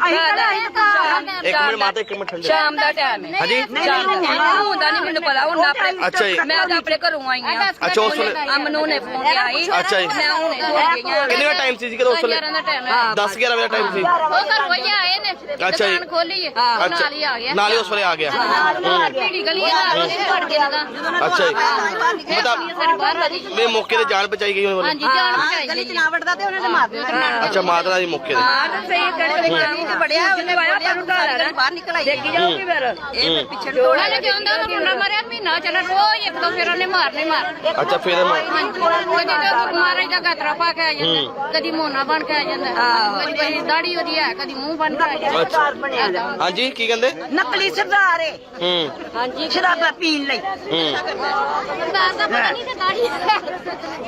S10: ਇੱਕ ਮਿੰਟ ਮਾਤਾ ਇੱਕ ਮਿੰਟ ਠੰਡੇ
S6: ਸ਼ਾਮ ਦਾ ਟਾਈਮ ਹੈ।
S10: ਹਾਂਜੀ?
S6: ਸ਼ਾਮ ਦਾ ਮੈਨੂੰ ਹੁੰਦਾ ਨਹੀਂ ਮੈਨੂੰ ਪਤਾ ਹੁਣ ਆਪਣੇ
S10: ਅੱਛਾ ਜੀ।
S6: ਮੈਂ ਤਾਂ ਆਪਣੇ ਘਰੋਂ ਆਈ ਆ
S10: ਅੱਛਾ, ਉਸ ਵੇਲੇ-
S6: ਅਮਨੂ ਨੇ ਫੋਨ ਤੇ ਆਈ
S10: ਅੱਛਾ ਜੀ।
S6: ਮੈਂ ਹੁਣੇ ਹੋ ਗਈ ਆ
S10: ਕਿੰਨੇ ਵੇ ਟਾਈਮ ਸੀ ਜੀ ਕਦੋਂ ਉਸ ਵੇਲੇ?
S6: 11 ਦਾ ਟਾਈਮ ਹੈ।
S10: 10 11 ਵਜੇ ਟਾਈਮ ਸੀ।
S6: ਉਹ ਘਰੋਂ ਹੀ ਆਏ ਨੇ।
S10: ਅੱਛਾ ਜੀ।
S6: ਦੁਕਾਨ ਖੋਲੀ ਹੈ।
S10: ਅੱਛਾ
S6: ਨਾਲ ਹੀ ਆ ਗਿਆ।
S10: ਨਾਲ ਹੀ ਉਸ ਵੇਲੇ ਆ ਗਿਆ।
S6: ਭੀੜੀ ਗਲੀ ਹੈ। ਨਾਲ ਹੀ ਫੜ ਕੇ ਲਗਾ
S10: ਅੱਛਾ ਜੀ। ਮਤਲਬ
S6: ਸਾਰੀ ਬਾਹਰ ਆ ਗਈ।
S10: ਵੇ ਮੌਕੇ ਤੇ ਜਾਨ ਬਚਾਈ ਗਈ ਉਹਨੇ
S6: ਹਾਂਜੀ ਜਾਨ ਬਚਾਈ ਗਈ।
S9: ਵੜਦਾ ਤੇ ਉਹਨੇ ਮਾਰ ਦਿੱਤਾ।
S10: ਅੱਛਾ ਮਾਤਾ ਦੀ ਮੌਕੇ ਤੇ।
S6: ਹਾਂ ਤੇ ਸਹੀ ਕਰਕੇ ਪਾਣੀ ਤੇ ਬੜਿਆ ਉਹਨੇ
S9: ਬਾਹਰ ਨਿਕਲ ਆਈ
S6: ਦੇਖੀ ਜਾਊਗੀ ਫਿਰ।
S9: ਇਹ ਪਿੱਛੇ
S6: ਥੋੜਾ ਜਿਹਾ ਜਾਂਦਾ ਤਾਂ ਮੁੰਡਾ ਮਰਿਆ ਮਹੀਨਾ ਚੱਲ ਰੋਜ਼ ਇੱਕ ਦੋ ਫਿਰ ਉਹਨੇ ਮਾਰਨੇ ਮਾਰ।
S10: ਅੱਛਾ ਫਿਰ
S6: ਕਦੀ ਤਾਂ ਮਹਾਰਾਜ ਦਾ ਗਾਤਰਾ ਪਾ ਕੇ ਆ ਜਾਂਦਾ। ਕਦੀ ਮੋਨਾ ਬਣ ਕੇ ਆ ਜਾਂਦਾ। ਕਦੀ ਕਦੀ ਦਾੜੀ ਉਹਦੀ ਹੈ ਕਦੀ ਮੂੰਹ ਬਣ ਕੇ ਆ ਜਾਂਦਾ।
S10: ਅੱਛਾ ਹਾਂਜੀ ਕੀ ਕਹਿੰਦੇ?
S9: ਨਕਲੀ ਸਰਦਾਰ ਏ।
S10: ਹੂੰ।
S6: ਹਾਂਜੀ।
S9: ਸ਼ਰਾਬਾਂ ਪੀਣ ਲਈ।
S10: ਹੂੰ।
S6: ਸਰਦਾਰ ਦਾ ਪਤਾ ਨਹੀਂ ਤੇ ਦਾੜੀ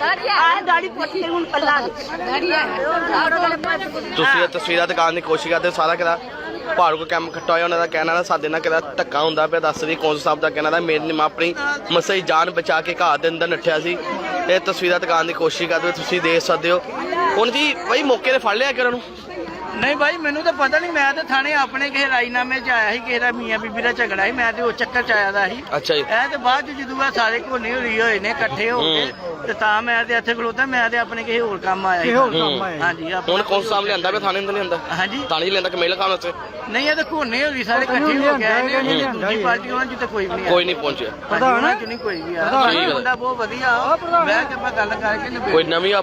S6: ਦਾੜੀ
S9: ਆਹ ਦਾੜੀ ਪੁੱਟੀ ਹੁਣ ਪੱਲਾ
S6: ਦਾੜੀ ਹੈ।
S10: ਤੁਸੀਂ ਇਹ ਤਸਵੀਰਾਂ ਦਿਖਾਉਣ ਦੀ ਕੋਸ਼ਿਸ਼ ਕਰਦੇ ਸਾਰਾ ਕਿਦਾ ਭਾਰੂ ਕੋ ਕੰਮ ਖੱਟਾ ਹੋਇਆ ਉਹਨਾਂ ਦਾ ਕਹਿਣਾ ਨਾ ਸਾਡੇ ਨਾਲ ਕਿਦਾ ਧੱਕਾ ਹੁੰਦਾ ਪਿਆ ਦੱਸ ਰਹੀ ਕੌਂਸਲ ਸਾਹਿਬ ਦਾ ਕਹਿਣਾ ਦਾ ਮੇਰੀ ਮਾਂ ਆਪਣੀ ਮਸਈ ਜਾਨ ਬਚਾ ਕੇ ਘਾਹ ਦੇ ਅੰਦਰ ਨੱਠਿਆ ਸੀ। ਤੇ ਤਸਵੀਰਾਂ ਦਿਖਾਉਣ ਦੀ ਕੋਸ਼ਿਸ਼ ਕਰਦੇ ਹੋ, ਤੁਸੀਂ ਦੇਖ ਸਕਦੇ ਹੋ। ਹੁਣ ਜੀ ਬਈ ਮੌਕੇ ਤੇ ਫੜ ਲਿਆ ਕਿ ਉਹਨਾਂ ਨੂੰ।
S5: ਨਹੀਂ ਭਾਈ ਮੈਨੂੰ ਤਾਂ ਪਤਾ ਨਹੀਂ ਮੈਂ ਤਾਂ ਥਾਣੇ ਆਪਣੇ ਕਿਸੇ ਰਾਜਨਾਮੇ 'ਚ ਆਇਆ ਸੀ ਕਿਸੇ ਦਾ ਮੀਆਂ ਬੀਬੀ ਦਾ ਝਗੜਾ ਸੀ ਮੈਂ ਤੇ ਉਹ ਚੱਕਰ 'ਚ ਆਇਆ ਦਾ ਸੀ।
S10: ਅੱਛਾ ਜੀ।
S5: ਇਹ ਤੇ ਬਾਅਦ 'ਚ ਜਦੋਂ ਆ ਸਾਰੇ ਕੋਨੇ ਹੋਈ ਹੋਏ ਨੇ ਇਕੱਠੇ ਹੋ ਕੇ ਤੇ ਤਾਂ ਮੈਂ ਤੇ ਇੱਥੇ ਖਲੋਤਾ ਮੈਂ ਤੇ ਆਪਣੇ ਕਿਸੇ ਹੋਰ ਕੰਮ ਆਇਆ ਸੀ। ਹਾਂਜੀ ਆਪ-
S10: ਹੁਣ ਕੌਂਸਲ ਸਾਹਿਬ ਲਿਆਂਦਾ ਪਿਆ ਥਾਣੇ ਅੰਦਰ ਨਹੀਂ ਆਂਦਾ
S5: ਹਾਂਜੀ।
S10: ਥਾਣੇ 'ਚ ਲਿਆਂਦਾ ਕਿ ਮੇਲ ਖਾਣ ਵਾਸਤੇ?
S5: ਨਹੀਂ ਇਹ ਤਾਂ ਕੋਨੇ ਹੋਈ ਸਾਰੇ ਇਕੱਠੇ ਹੋ ਕੇ ਆਏ ਨੇ ਦੂਜੀ ਪਾਰਟੀ ਉਹਨਾਂ 'ਚ ਤਾਂ ਕੋਈ ਵੀ ਨਹੀਂ
S10: ਕੋਈ ਨਹੀਂ ਪਹੁੰਚਿਆ।
S5: ਹਾਂਜੀ, ਉਹਨਾਂ 'ਚ ਨਹੀਂ ਕੋਈ ਵੀ
S10: ਹੈ।
S5: ਮੁੰਡਾ ਬਹੁਤ ਵਧੀਆ। ਮੈਂ ਕਿ ਆਪਾਂ ਗੱਲ ਕਰਕੇ
S10: ਕੋਈ ਨਵੀਂ